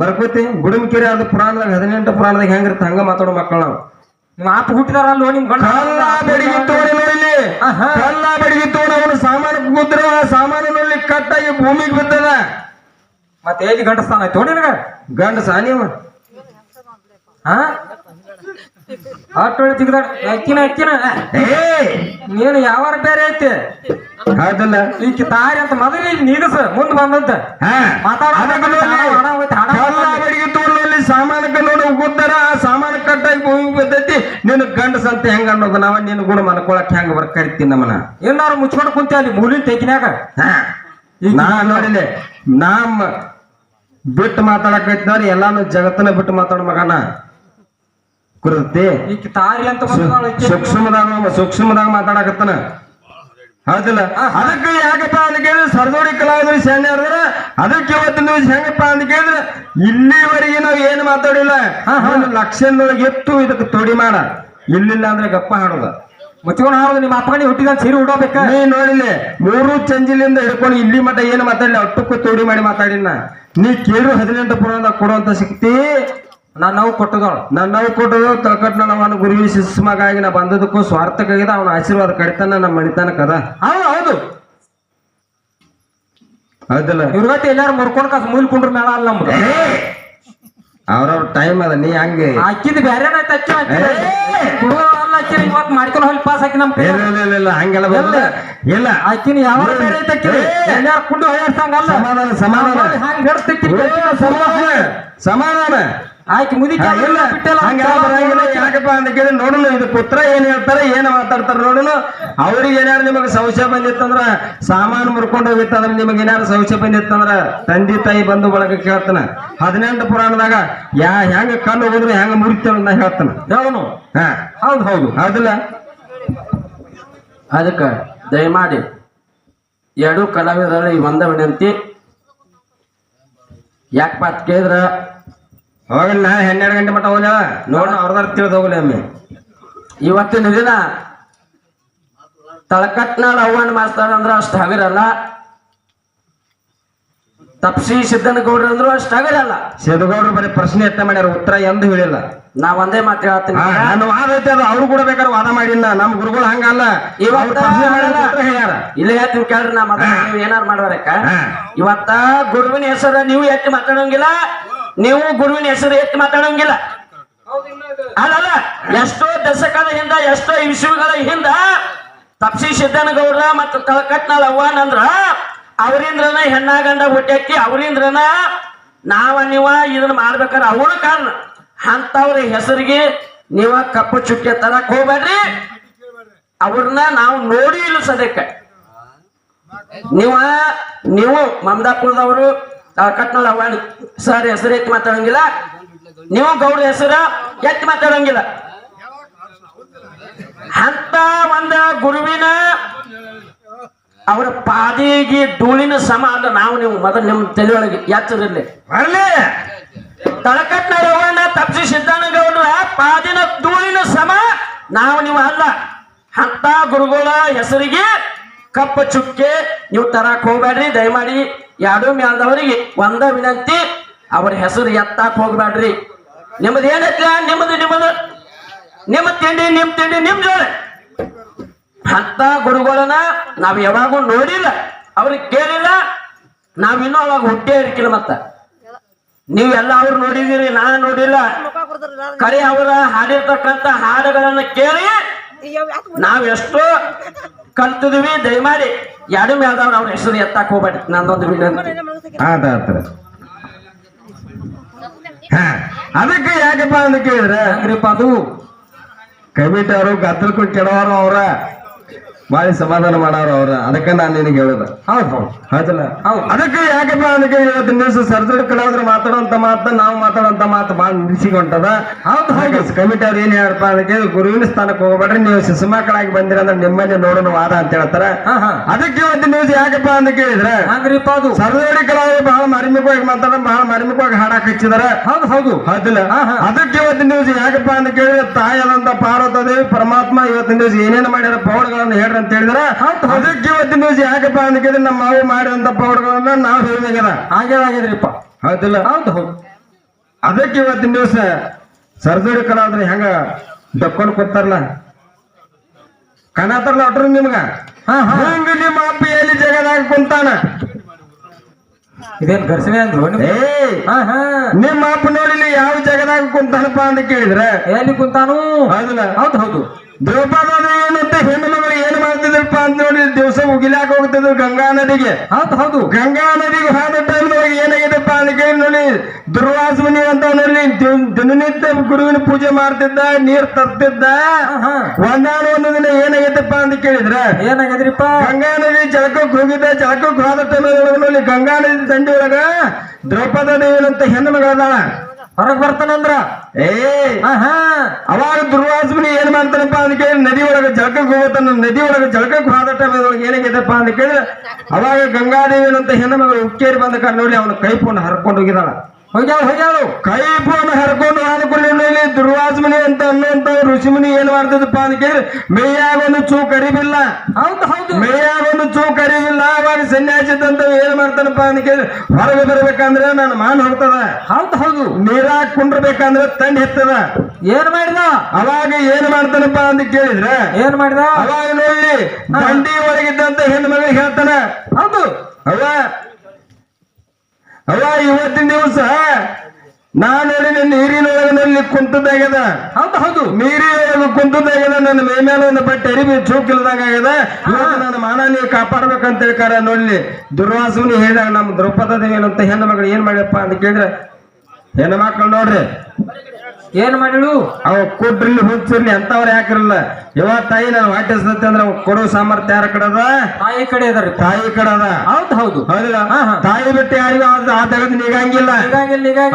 ಬರ್ಕೋತಿ ಗುಡುಮ್ಕಿರಿ ಅದು ಪುರಾಣದಾಗ ಹದಿನೆಂಟು ಪುರಾಣದಾಗ ಹೆಂಗಿರ್ತ ಹಂಗ ಮಾತಾಡೋ ಮಕ್ಕಳು ನಾವು. ನಿಮ್ಮ ಹುಟ್ಟಿದಾರ ಹುಟ್ಟಿದಾರಲ್ಲ ನಿಮ್ ಗಂಡ ಬಡಿಗೆ ತೋಡಿ ನೋಡಿಲಿ. ಕಲ್ಲ ಬಡಿಗೆ ತೋಡ ಅವನು ಸಾಮಾನು ಕೂತ್ರ ಆ ಸಾಮಾನು ನೋಡ್ಲಿ ಕಟ್ಟಾಗಿ ಭೂಮಿಗೆ ಬಿದ್ದದ. ಮತ್ತೆ ಏಜ್ ಗಂಟಸ್ತಾನ ಆಯ್ತು ನಿನಗ? ಗಂಡ ಸಾನಿವ ಹಾ ಆಟೋಳಿ ಜಿಗದ ಅಕ್ಕಿನ ಅಕ್ಕಿನ ನೀನು ಯಾವಾರ ಬೇರೆ ಐತಿ? ಹೌದಲ್ಲ. ಈಕಿ ತಾರಿ ಅಂತ ಮೊದಲು ಇಲ್ಲಿ ನೀಗಸ ಮುಂದ್ ಬಂದಂತ. ಹಾ. ಮಾತಾಡೋ ಅದಕ್ಕೆ ನೋಡಿ, ಹಣ ಹಣ ಹೋಯ್ತು, ಹಣ. ಕಲ್ಲ ಹೋಯ್ತು. ಬಡಿಗೆ ತೋಡಲ್ಲಿ ಸಾಮಾನಕ್ಕೆ ನೋಡಿ ಉಗುತ್ತಾರ ಆ ಸಾಮಾನ ಕಟ್ಟಾಗಿ ಹೋಗಿ ಬಿದ್ದೈತಿ. ನಿನ್ ಗಂಡಸ ಅಂತ ಹೆಂಗ ಅನ್ನೋದು ನಾವ ನಿನ್ ಗುಣ ಮನ್ಕೊಳಕ್ ಹೆಂಗ ಬರ್ಕರಿತೀನಿ ನಮ್ಮನ ಏನಾರು ಮುಚ್ಕೊಂಡು ಕುಂತ ಅಲ್ಲಿ ಮೂಲಿನ ತೆಗಿನ್ಯಾಗ. ನಾ ನೋಡಿಲ್ಲ ನಾಮ್ ಬಿಟ್ಟು ಮಾತಾಡಕೈತಿದವ್ರು ಎಲ್ಲಾನು ಜಗತ್ತನ್ನ ಬಿಟ್ಟು ಮಾತಾಡ ಮಗನ. ಕುರುತಿ ಈಕಿ ತಾರಿ ಅಂತ. ಸೂಕ್ಷ್ಮದಾಗ ಸೂಕ್ಷ್ಮದಾಗ ಮಾತಾಡಕತ್ತಾನ. ಹೌದಿಲ್ಲ? ಅದಕ್ಕೆ ಯಾಕಪ್ಪ ಅಂತ ಕೇಳಿದ್ರೆ ಸರ್ದೋಡಿ ಕಲಾವಿದರು ಸೈನ್ಯರ ಅದಕ್ಕೆ ಇವತ್ತಿನ ದಿವಸ ಹೆಂಗಪ್ಪ ಅಂತ ಕೇಳಿದ್ರೆ ಇಲ್ಲಿವರೆಗೆ ನಾವು ಏನು ಮಾತಾಡಿಲ್ಲ. ಲಕ್ಷದೊಳಗೆ ಎತ್ತು ಇದಕ್ಕೆ ತೊಡಿ ಮಾಡ. ಇಲ್ಲಿಲ್ಲ ಅಂದ್ರೆ ಗಪ್ಪ ಹಾಡೋದ. ಮುಚ್ಕೊಂಡು ಹಾಡೋದು ನಿಮ್ಮ ಅಪ್ಪಗಣಿ ಹುಟ್ಟಿದ ಸೀರೆ ಉಡೋಬೇಕ? ನೀ ನೋಡಿಲ್ಲ ಮೂರು ಚಂಜಿಲಿಂದ ಹಿಡ್ಕೊಂಡು ಇಲ್ಲಿ ಮಟ್ಟ ಏನು ಮಾತಾಡಲಿ ಅಟ್ಟಕ್ಕೂ ತೋಡಿ ಮಾಡಿ ಮಾತಾಡಿನ ನೀ ಕೇಳು ಹದಿನೆಂಟು ಪುರಾಣದಾಗ ಕೊಡುವಂತ ಶಕ್ತಿ ನಾನು ನೋವು ಕೊಟ್ಟದವಳು. ನನ್ನ ನಾವು ಕೊಟ್ಟದು ತಳ್ಕಟ್ ಗುರು ಗುರುವಿ ಶಿಸ್ಮಗಾಗಿ ನಾ ಬಂದದಕ್ಕೂ ಸ್ವಾರ್ಥಕ್ಕಾಗಿದೆ ಅವನ ಆಶೀರ್ವಾದ ಕಡಿತಾನ ನಮ್ಮ ಮಣಿತಾನ ಕದ. ಹೌದು ಹೌದು. ಹೌದಲ್ಲ? ಇವ್ರಗತ್ತೆ ಎಲ್ಲಾರು ಮುರ್ಕೊಂಡ್ ಕಾಸು ಮೂಲ್ ಕುಂಡ್ರ ಮೇಳ ಅಲ್ಲ ನಮ್ದು. ಅವ್ರವ್ರ ಟೈಮ್ ಅದ ನೀ ಹಂಗೆ. ಅಕ್ಕಿದ್ ಬೇರೆ ಇವತ್ತು ಮಾಡ್ಕೊಂಡು ಹೋಗಿ ಪಾಸ್ ಹಾಕಿ ನಮ್ ಇಲ್ಲ ಹಂಗೆಲ್ಲ ಬರಲ್ಲ ಇಲ್ಲ. ಅಕ್ಕಿನ ಯಾವ ಬೇರೆ ಎಲ್ಲಾರು ಕುಂಡು ಹೊಯ್ಯಾಡ್ಸಂಗಲ್ಲ ಸಮಾಧಾನ ಸಮಾಧಾನ. ಹಂಗ ಸಮಾಧಾನ. ಸಮಾಧಾನ. ಆಯ್ತು ಮುದಿ ಇಲ್ಲ. ಬಿಟ್ಟಲ್ಲ ಯಾಕಪ್ಪ ಅಂತ ಕೇಳಿ ನೋಡೋಣ ಇದು ಪುತ್ರ ಏನ್ ಹೇಳ್ತಾರೆ ಏನ್ ಮಾತಾಡ್ತಾರೆ ನೋಡೋಣ ಅವ್ರಿಗೆ ಏನಾರು ನಿಮಗೆ ಸಂಶಯ ಬಂದಿತ್ತಂದ್ರ ಸಾಮಾನು ಮುರ್ಕೊಂಡು ಹೋಗಿತ್ತಂದ್ರ ನಿಮಗೆ ಏನಾರು ಸಂಶಯ ಬಂದಿತ್ತಂದ್ರ ತಂದೆ ತಾಯಿ ಬಂದು ಬಳಗ ಕೇಳ್ತಾನ. ಹದಿನೆಂಟು ಪುರಾಣದಾಗ ಯಾ ಹೆಂಗ ಕಣ್ಣು ಹೋದ್ರೆ ಹೆಂಗ ಮುರಿತಾನ ಹೇಳ್ತಾನ. ಹೇಳೋನು? ಹಾ. ಹೌದು ಹೌದು. ಹೌದಿಲ್ಲ? ಅದಕ್ಕೆ ದಯಮಾಡಿ ಎರಡು ಕಲಾವಿದರ ಈ ಒಂದ ವಿನಂತಿ. ಯಾಕಪ್ಪ ಅಂತ ಕೇಳಿದ್ರ? ಹೋಗಲ್ಲ ನಾ ಹನ್ನೆರಡು ಗಂಟೆ ಮಟ್ಟ ಹೋಗ್ಲ? ನೋಡೋಣ ಅವ್ರದಾರ ತಿಳಿದು ಹೋಗ್ಲಿ ಒಮ್ಮೆ. ಇವತ್ತಿನ ದಿನ ತಳಕಟ್ನಾಳ ಅವ್ವನ್ ಮಾಸ್ತಾರ ಅಂದ್ರ ಅಷ್ಟು ಹಗರಲ್ಲ. ತಪ್ಸಿ ಸಿದ್ದನಗೌಡ್ರ ಅಂದ್ರು ಅಷ್ಟು ಹಗರಲ್ಲ. ಸಿದ್ಧಗೌಡ್ರು ಬರೀ ಪ್ರಶ್ನೆ ಎತ್ತ ಮಾಡ್ಯಾರ ಉತ್ತರ ಎಂದು ಹೇಳಿಲ್ಲ. ನಾ ಒಂದೇ ಮಾತು ಹೇಳ್ತೀನಿ. ನಾನು ವಾದ ಐತೆ ಅದು ಅವ್ರು ಕೂಡ ಬೇಕಾದ್ರೆ ವಾದ ಮಾಡಿಲ್ಲ. ನಮ್ಮ ಗುರುಗಳು ಹಂಗಲ್ಲ. ಇವತ್ತ ಇಲ್ಲ ಹೇಳ್ತೀನಿ ಕೇಳ್ರಿ ನಾ ಮಾತಾಡ ನೀವು ಏನಾರು ಮಾಡ್ಬಾರಕ್ಕ ಇವತ್ತ ಗುರುವಿನ ಹೆಸರ ನೀವು ಎತ್ತಿ ಮಾತಾಡೋಂಗಿಲ್ಲ. ನೀವು ಗುರುವಿನ ಹೆಸರು ಎತ್ತಿ ಮಾತಾಡಂಗಿಲ್ಲ. ಅಲ್ಲಲ್ಲ, ಎಷ್ಟೋ ದಶಕದ ಹಿಂದ ಎಷ್ಟೋ ವಿಷಯಗಳ ಹಿಂದ ತಪ್ಸಿ ಸಿದ್ದನಗೌಡ್ರ ಮತ್ತು ತಳಕಟ್ನಾಳ ಅವ್ವನ್ ಅಂದ್ರ ಅವರಿಂದ್ರನ ಹೆಣ್ಣಾಗಂಡ ಹುಟ್ಟಕ್ಕಿ ಅವರಿಂದ್ರನ ನಾವ ನೀವ ಇದನ್ನ ಮಾಡ್ಬೇಕಾದ್ರೆ ಅವನ ಕಾರಣ. ಅಂತವ್ರ ಹೆಸರಿಗೆ ನೀವ ಕಪ್ಪು ಚುಕ್ಕೆ ತರಕ್ ಹೋಗ್ಬೇಡ್ರಿ. ಅವ್ರನ್ನ ನಾವು ನೋಡಿ ಇಲ್ಲ ಸದ್ಯಕ್ಕೆ ನೀವ, ನೀವು ಮಮದಾಪುರದವರು ಕಟ್ನೋಳ ವಾಣಿ ಸರ್ ಹೆಸರು ಎತ್ತಿ ಮಾತಾಡಂಗಿಲ್ಲ. ನೀವು ಗೌಡ ಹೆಸರು ಎತ್ತಿ ಮಾತಾಡಂಗಿಲ್ಲ. ಅಂತ ಒಂದ ಗುರುವಿನ ಅವರ ಪಾದಿಗೆ ಧೂಳಿನ ಸಮ ಅಲ್ಲ ನಾವು ನೀವು ಮೊದಲು ನಿಮ್ಮ ತಲೆಯೊಳಗೆ ಎಚ್ಚರಿರ್ಲಿ ಬರ್ಲಿ. ರವಣ ತಪ್ಸಿ ಸಿದ್ದನಗೌಡ್ರ ಪಾದಿನ ಧೂಳಿನ ಸಮ ನಾವು ನೀವು ಅಲ್ಲ. ಅಂತ ಗುರುಗಳ ಹೆಸರಿಗೆ ಕಪ್ಪ ಚುಕ್ಕೆ ನೀವು ತರಕ್ ಹೋಗ್ಬೇಡ್ರಿ, ದಯಮಾಡಿ ಯಾರು ಮ್ಯಾಲ್ದವರಿಗೆ ಒಂದ ವಿನಂತಿ, ಅವ್ರ ಹೆಸರು ಎತ್ತಾಕ್ ಹೋಗ್ಬೇಡ್ರಿ. ನಿಮ್ಮದು ಏನೈತ್ಲ ನಿಮ್ಮದು ನಿಮ್ಮದು. ನಿಮ್ಮ ತಿಂಡಿ ನಿಮ್ ತಿಂಡಿ ನಿಮ್ ಜೋಳ ಅಂತ ಗುರುಗಳನ್ನ ನಾವ್ ಯಾವಾಗೂ ನೋಡಿಲ್ಲ, ಅವ್ರಿಗೆ ಕೇಳಿಲ್ಲ. ನಾವ್ ಇನ್ನೂ ಅವಾಗ ಹುಟ್ಟೇ ಇರ್ಕಿಲ್ಲ ಮತ್ತ. ನೀವೆಲ್ಲ ಅವ್ರು ನೋಡಿದಿರಿ, ನಾನು ನೋಡಿಲ್ಲ. ಕರೆ ಅವರ ಹಾಡಿರ್ತಕ್ಕಂತ ಹಾಡುಗಳನ್ನ ಕೇಳಿ, ನಾವ್ ಎಷ್ಟೋ ಕಲ್ತಿದ್ವಿ ದಯಮಾಡಿ. ಯಾರು ಮೇಲ್ದವ್ರು ಅವ್ರ ಹೆಸರು ಎತ್ತಾಕ್ ಹೋಗ್ಬೇಡಿ. ನಂದೊಂದು ವಿನಂತಿ ಆತ ಆತ್ರ ಹಾ ಅದಕ್ಕೆ ಯಾಕಪ್ಪ ಅಂತ ಕೇಳಿದ್ರೆ ಹೆಂಗ್ರಿಪ್ಪ ಅದು? ಕಮಿಟಿ ಅವರು ಗದ್ದಲ್ಕೊಂಡು ಕೆಡವಾರ ಅವ್ರ. ಬಾಳಿ ಸಮಾಧಾನ ಮಾಡಾರ ಅವ್ರ. ಅದಕ್ಕೆ ನಾನು ನಿನಗೆ ಹೇಳುದ. ಹೌದು ಹೌದು. ಹೌದಲ್ಲ? ಹೌದು. ಅದಕ್ಕೆ ಯಾಕಪ್ಪ ಅದಕ್ಕೆ ಇವತ್ತಿನ ದಿವಸ ಸರ್ಜರಿ ಹೋದ್ರೆ ಮಾತಾಡುವಂತ ಮಾತು ನಾವು ಮಾತಾಡುವಂತ ಮಾತು ಭಾಳ ನಿಲ್ಸಿಕೊಂಟದ ಹೌದು, ಹಾಗೆ ಕಮಿಟಿ ಅವ್ರು ಏನ್ ಹೇಳಪ್ಪ ಅದಕ್ಕೆ ಗುರುವಿನ ಸ್ಥಾನಕ್ಕೆ ಹೋಗ್ಬೇಡ್ರಿ ನೀವು ಶಿಶು ಮಕ್ಕಳಾಗಿ ಬಂದಿರ ಅಂದ್ರೆ ನಿಮ್ಮಲ್ಲಿ ನೋಡೋಣ ವಾದ ಅಂತ ಹೇಳ್ತಾರ. ಅದಕ್ಕೆ ಇವತ್ತಿನ ದಿವಸ ಯಾಕಪ್ಪ ಅಂತ ಕೇಳಿದ್ರೆ ಹೆಂಗ್ರಿಪ್ಪ ಅದು. ಸರ್ಜರಿ ಕಲಾವಿದ ಬಹಳ ಮಾರ್ಮಿಕವಾಗಿ ಮಾತಾಡ ಬಹಳ ಮಾರ್ಮಿಕವಾಗಿ ಹಾಡಕ್ ಹಚ್ಚಿದಾರ. ಹೌದು ಹೌದು. ಹೌದಿಲ್ಲ. ಅದಕ್ಕೆ ಇವತ್ತಿನ ದಿವಸ ಯಾಕಪ್ಪ ಅಂತ ಕೇಳಿದ್ರೆ ತಾಯಾದಂತ ಪಾರ್ವತ ದೇವಿ ಪರಮಾತ್ಮ ಇವತ್ತಿನ ದಿವಸ ಏನೇನು ಮಾಡ್ಯಾರ ಪೌಡ್ಗಳನ್ನು ಹೇಳ್ರಿ. ಅಂತ ಹೇಳಿದ್ರ. ಅದಕ್ಕೆ ಇವತ್ತಿನ ದಿವಸ ಯಾಕಪ್ಪ ಅಂತ ಕೇಳಿದ್ರೆ ನಮ್ಮ ಮಾವು ಮಾಡಿದಂತ ಪೌಡ್ಗಳನ್ನ ನಾವು ಹೇಳ್ಬೇಕದ ಹಾಗೆ ಆಗಿದ್ರಿಪ್ಪ. ಹೌದಿಲ್ಲ. ಹೌದು ಹೌದು. ಅದಕ್ಕೆ ಇವತ್ತಿನ ದಿವಸ ಸರ್ಜರಿ ಕಲಾವಿದ್ರೆ ಹೆಂಗ ದಕ್ಕೊಂಡು ಕೊತ್ತಾರಲ್ಲ ಕಣತಾರಲ್ಲ ಒಟ್ರು ನಿಮ್ಗ. ಹಂಗ ನಿಮ್ಮ ಅಪ್ಪ ಎಲ್ಲಿ ಜಗದಾಗ ಕುಂತಾನ? ಇದೇನ್ ಘರ್ಷಣೆ ಅಂದ್ರು ಏ ಹಾ ಹಾ. ನಿಮ್ಮ ಅಪ್ಪ ನೋಡಿಲಿ ಯಾವ ಜಗದಾಗ ಕುಂತಾನಪ್ಪ ಅಂತ ಕೇಳಿದ್ರೆ? ಎಲ್ಲಿ ಕುಂತಾನು? ಹೌದಿಲ್ಲ. ಹೌದು ಹೌದು. ದ್ರೌಪದ ಮತ್ತೆ ಹೆಣ್ಣು ಮಗಳು ಏನ್ ಮಾಡ್ತಿದ್ರಪ್ಪ ಅಂತ ನೋಡಿ ದಿವಸ ಉಗಿಲಾಕ ಹೋಗ್ತಿದ್ರು ಗಂಗಾ ನದಿಗೆ. ಹೌದು ಹೌದು. ಗಂಗಾ ನದಿಗೆ ಹೋದ ಟೈಮ್ ಏನಾಗಿದೆಪ್ಪ ಅಂತ ಕೇಳಿ ನೋಡಿ ದುರ್ವಾಸ ಮುನಿ ಅಂತ ನೋಡಿ ದಿನನಿತ್ಯ ಗುರುವಿನ ಪೂಜೆ ಮಾಡ್ತಿದ್ದ ನೀರ್ ತರ್ತಿದ್ದ. ಒಂದಾನ ಒಂದು ದಿನ ಏನಾಗೈತಪ್ಪ ಅಂತ ಕೇಳಿದ್ರೆ ಏನಾಗಿದ್ರಿಪ್ಪ? ಗಂಗಾ ನದಿ ಜಳಕಕ್ಕೆ ಹೋಗಿದ್ದ ಜಳಕಕ್ಕೆ ಹೋದ ಟೈಮ್ ನೋಡಿ ಗಂಗಾ ನದಿ ದಂಡಿ ಒಳಗ ದ್ರೌಪದ ದೇವಿನಂತ ಹೆಣ್ಣು ಮಗಳದಾಳ. ಹೊರಗ್ ಬರ್ತಾನಂದ್ರ ಏ ಅವಾಗ ದುರ್ವಾಸಮುನಿ ಏನ್ ಮಾಡ್ತಾನಪ್ಪ ಅಂತ ಕೇಳಿ ನದಿ ಒಳಗ ಜಳಕಕ್ಕೆ ಹೋಗ್ತಾನ ನದಿ ಒಳಗ ಜಳಕಕ್ಕೆ ಹೋದ ಟೈಮ್ ಏನಾಗೈತಪ್ಪ ಅಂತ ಕೇಳಿದ್ರೆ ಅವಾಗ ಗಂಗಾದೇವಿ ಅಂತ ಹೆಣ್ಣು ಮಗಳು ಉಕ್ಕೇರಿ ಬಂದ ಕಾರಣ ನೋಡಿ ಅವನ ಕೈ ಫೋನ್ ಹರ್ಕೊಂಡು ಹೋಗಿದಾಳ ಹೋಗ್ಯಾಳು ಹೋಗ್ಯಾಳು. ಕೈ ಫೋನ್ ಹರ್ಕೊಂಡು ನೋಡಿ ದುರ್ವಾಸಮುನಿ ಅಂತ ಅನ್ನೋಂತ ಋಷಿಮುನಿ ಏನ್ ಮಾಡ್ತದಪ್ಪ ಅಂತ ಕೇಳಿ ಮೇಯಾಗ ಒಂದು ಚೂ ಕರಿಬಿಲ್ಲ. ಹೌದು ಹೌದು. ಮೇಯಾಗ ಒಂದು ಚೂ ಕರಿಬಿಲ್ಲ ಅವಾಗ ಸನ್ಯಾಸಿದಂತ ಏನ್ ಮಾಡ್ತಾನಪ್ಪ ಅಂತ ಕೇಳಿ ಹೊರಗೆ ಬರ್ಬೇಕಂದ್ರೆ ನನ್ನ ಮಾನ್ ಹೋಗ್ತದ ಹೌದು ಹೌದು. ನೀರಾಗ ಕುಂಡ್ರಬೇಕಂದ್ರೆ ತಂಡ ಹೆತ್ತದ. ಏನ್ ಮಾಡಿದ? ಅವಾಗ ಏನ್ ಮಾಡ್ತಾನಪ್ಪ ಅಂತ ಕೇಳಿದ್ರೆ ಏನ್ ಮಾಡಿದ? ಅವಾಗ ನೋಡಿ ದಂಡಿ ಒಳಗಿದ್ದಂತ ಹೆಣ್ಣು ಮಗಳಿಗೆ ಹೇಳ್ತಾನೆ. ಹೌದು. ಅವ ಅವ ಇವತ್ತಿನ ದಿವಸ ನಾನು ಅಲ್ಲಿ ನನ್ನ ನೀರಿನೊಳಗಿನಲ್ಲಿ ಕುಂತದಾಗ್ಯದ ಹೌದು ಹೌದು. ನೀರಿನೊಳಗೆ ಕುಂತದಾಗ್ಯದ ನನ್ನ ಮೈ ಮೇಲೆ ಒಂದು ಬಟ್ಟೆ ಅರಿವಿ ಚೂಕಿಲ್ದಂಗ ಆಗ್ಯದ ಇವತ್ತು ನನ್ನ ಮಾನ ನೀವು ಕಾಪಾಡ್ಬೇಕಂತ ಹೇಳ್ಕಾರ ನೋಡ್ಲಿ. ದುರ್ವಾಸವನಿ ಹೇಳಿದಾಗ ನಮ್ಮ ದ್ರೌಪದ ದೇವಿ ಅಂತ ಹೆಣ್ಣು ಮಗಳು ಏನ್ ಮಾಡ್ಯಪ್ಪ ಅಂತ ಕೇಳಿದ್ರೆ ಹೆಣ್ಣು ಮಕ್ಕಳು ನೋಡ್ರಿ. ಏನ್ ಮಾಡಿಳು? ಅವ ಕೊಡ್ರಿಲಿ ಹುಚ್ಚಿರ್ಲಿ ಅಂತವ್ರ ಯಾಕಿರಲ್ಲ? ಯಾವ ತಾಯಿ ನಾನು ವಾಟಿಸ್ತೈತೆ ಅಂದ್ರೆ ಅವ್ ಕೊಡೋ ಸಾಮರ್ಥ್ಯ ಯಾರ ಕಡೆ ಅದ? ತಾಯಿ ಕಡೆ ಅದ ತಾಯಿ ಕಡೆ ಅದ. ಹೌದು ಹೌದು. ಹೌದಿಲ್ಲ. ತಾಯಿ ಬಿಟ್ಟು ಯಾರಿಗೂ ಆ- ಆ ತೆಗೆದು ನಿಗಂಗಿಲ್ಲ.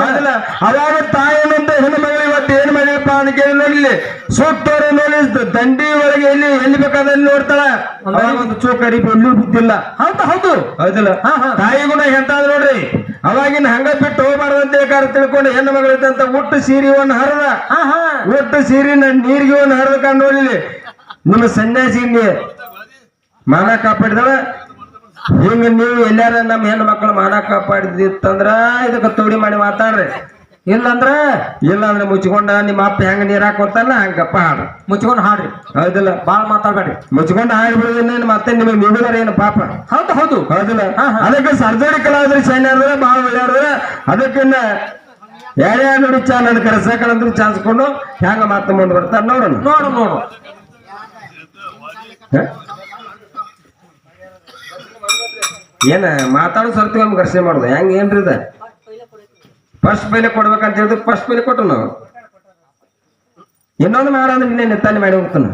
ಹೌದಿಲ್ಲ? ಅವಾಗ ತಾಯಿ ಮುಂದೆ ಹೆಣ್ಣು ಮಗಳು ಇವತ್ತು ಏನ್ ಮಾಡಿರಪ್ಪ ಅಂತ ಕೇಳಿ ನೋಡ್ಲಿ ಸುತ್ತೋರು ನೋಡಿ ದಂಡಿ ಒಳಗೆ ಎಲ್ಲಿ ಎಲ್ಲಿ ಬೇಕಾದಲ್ಲಿ ನೋಡ್ತಾಳ. ಒಂದು ಚೂಕರಿ ಎಲ್ಲೂ ಬಿದ್ದಿಲ್ಲ. ಹೌದು ಹೌದು. ಹೌದಿಲ್ಲ. ತಾಯಿ ಗುಣ ಎಂತಾದ್ ನೋಡ್ರಿ? ಅವಾಗಿನ ಹಂಗ ಬಿಟ್ಟು ಹೋಗ್ಬಾರ್ದಂತ ಬೇಕಾದ್ರೆ ತಿಳ್ಕೊಂಡು ಹೆಣ್ಣು ಮಗಳಿದ್ದಂತ ಒಟ್ಟು ಸೀರೆ ಒಂದು ಹರಿದ ಒಟ್ಟು ಸೀರಿನ ನೀರಿಗೆ ಒಂದು ಹರಿದ ಕಂಡು ನೋಡಿಲಿ ನಿಮ್ಮ ಸನ್ಯಾಸಿ ಮಾನ ಕಾಪಾಡಿದಳ? ಹಿಂಗ ನೀವು ಎಲ್ಲಾರ ನಮ್ಮ ಹೆಣ್ಣು ಮಕ್ಕಳು ಮಾನ ಕಾಪಾಡಿದಿತ್ತಂದ್ರ ಇದಕ್ಕೆ ತೋಡಿ ಮಾಡಿ ಮಾತಾಡ್ರಿ. ಇಲ್ಲಂದ್ರ? ಇಲ್ಲ ಅಂದ್ರೆ ಮುಚ್ಕೊಂಡ ನಿಮ್ಮ ಅಪ್ಪ ಹೆಂಗ ನೀರ್ ಹಾಕೋತಾನ ಹಂಗಪ್ಪ ಹಾಡ್ರಿ ಮುಚ್ಕೊಂಡು ಹಾಡ್ರಿ. ಹೌದಿಲ್ಲ? ಬಾಳ ಮಾತಾಡ್ಬೇಡ್ರಿ. ಮುಚ್ಕೊಂಡ ಹಾಡ್ಬಿಡುದೇನು ಮತ್ತೆ ನಿಮಗೆ ಮಿಗುದರ ಏನು ಪಾಪ? ಹೌದು ಹೌದು. ಹೌದಿಲ್ಲ. ಅದಕ್ಕೆ ಸರ್ಜರಿ ಕಲಾವಿದ್ರು ಸೈನ್ಯ ಬಾಳ ಒಳ್ಳೆಯವ್ರ ಅದಕ್ಕಿನ್ನ ಯಾರ್ಯಾರ ನೋಡಿ ಚಾನ್ ನನ್ನ ಕರೆಸಕಂದ್ರೆ ಚಾನ್ಸ್ಕೊಂಡು ಹ್ಯಾಂಗ ಮಾತು ಮುಂದೆ ಬರ್ತಾರೆ ನೋಡೋಣ. ನೋಡು ನೋಡು? ಏನ ಮಾತಾಡೋ ಸರ್ತಿ ಒಮ್ಮೆ ಘರ್ಷಣೆ ಮಾಡುದು? ಹೆಂಗ ಏನ್ರಿ ಇದ? ಫಸ್ಟ್ ಬೆಲೆ ಕೊಡ್ಬೇಕಂತ ಹೇಳಿದ್ರೆ ಫಸ್ಟ್ ಬೆಲೆ ಕೊಟ್ಟು ನಾವು. ಇನ್ನೊಂದು ಮಾಡಂದ್ರೆ ಇನ್ನೇನು ತಾನೆ ಮಾಡಿ ಹೋಗ್ತಾನ.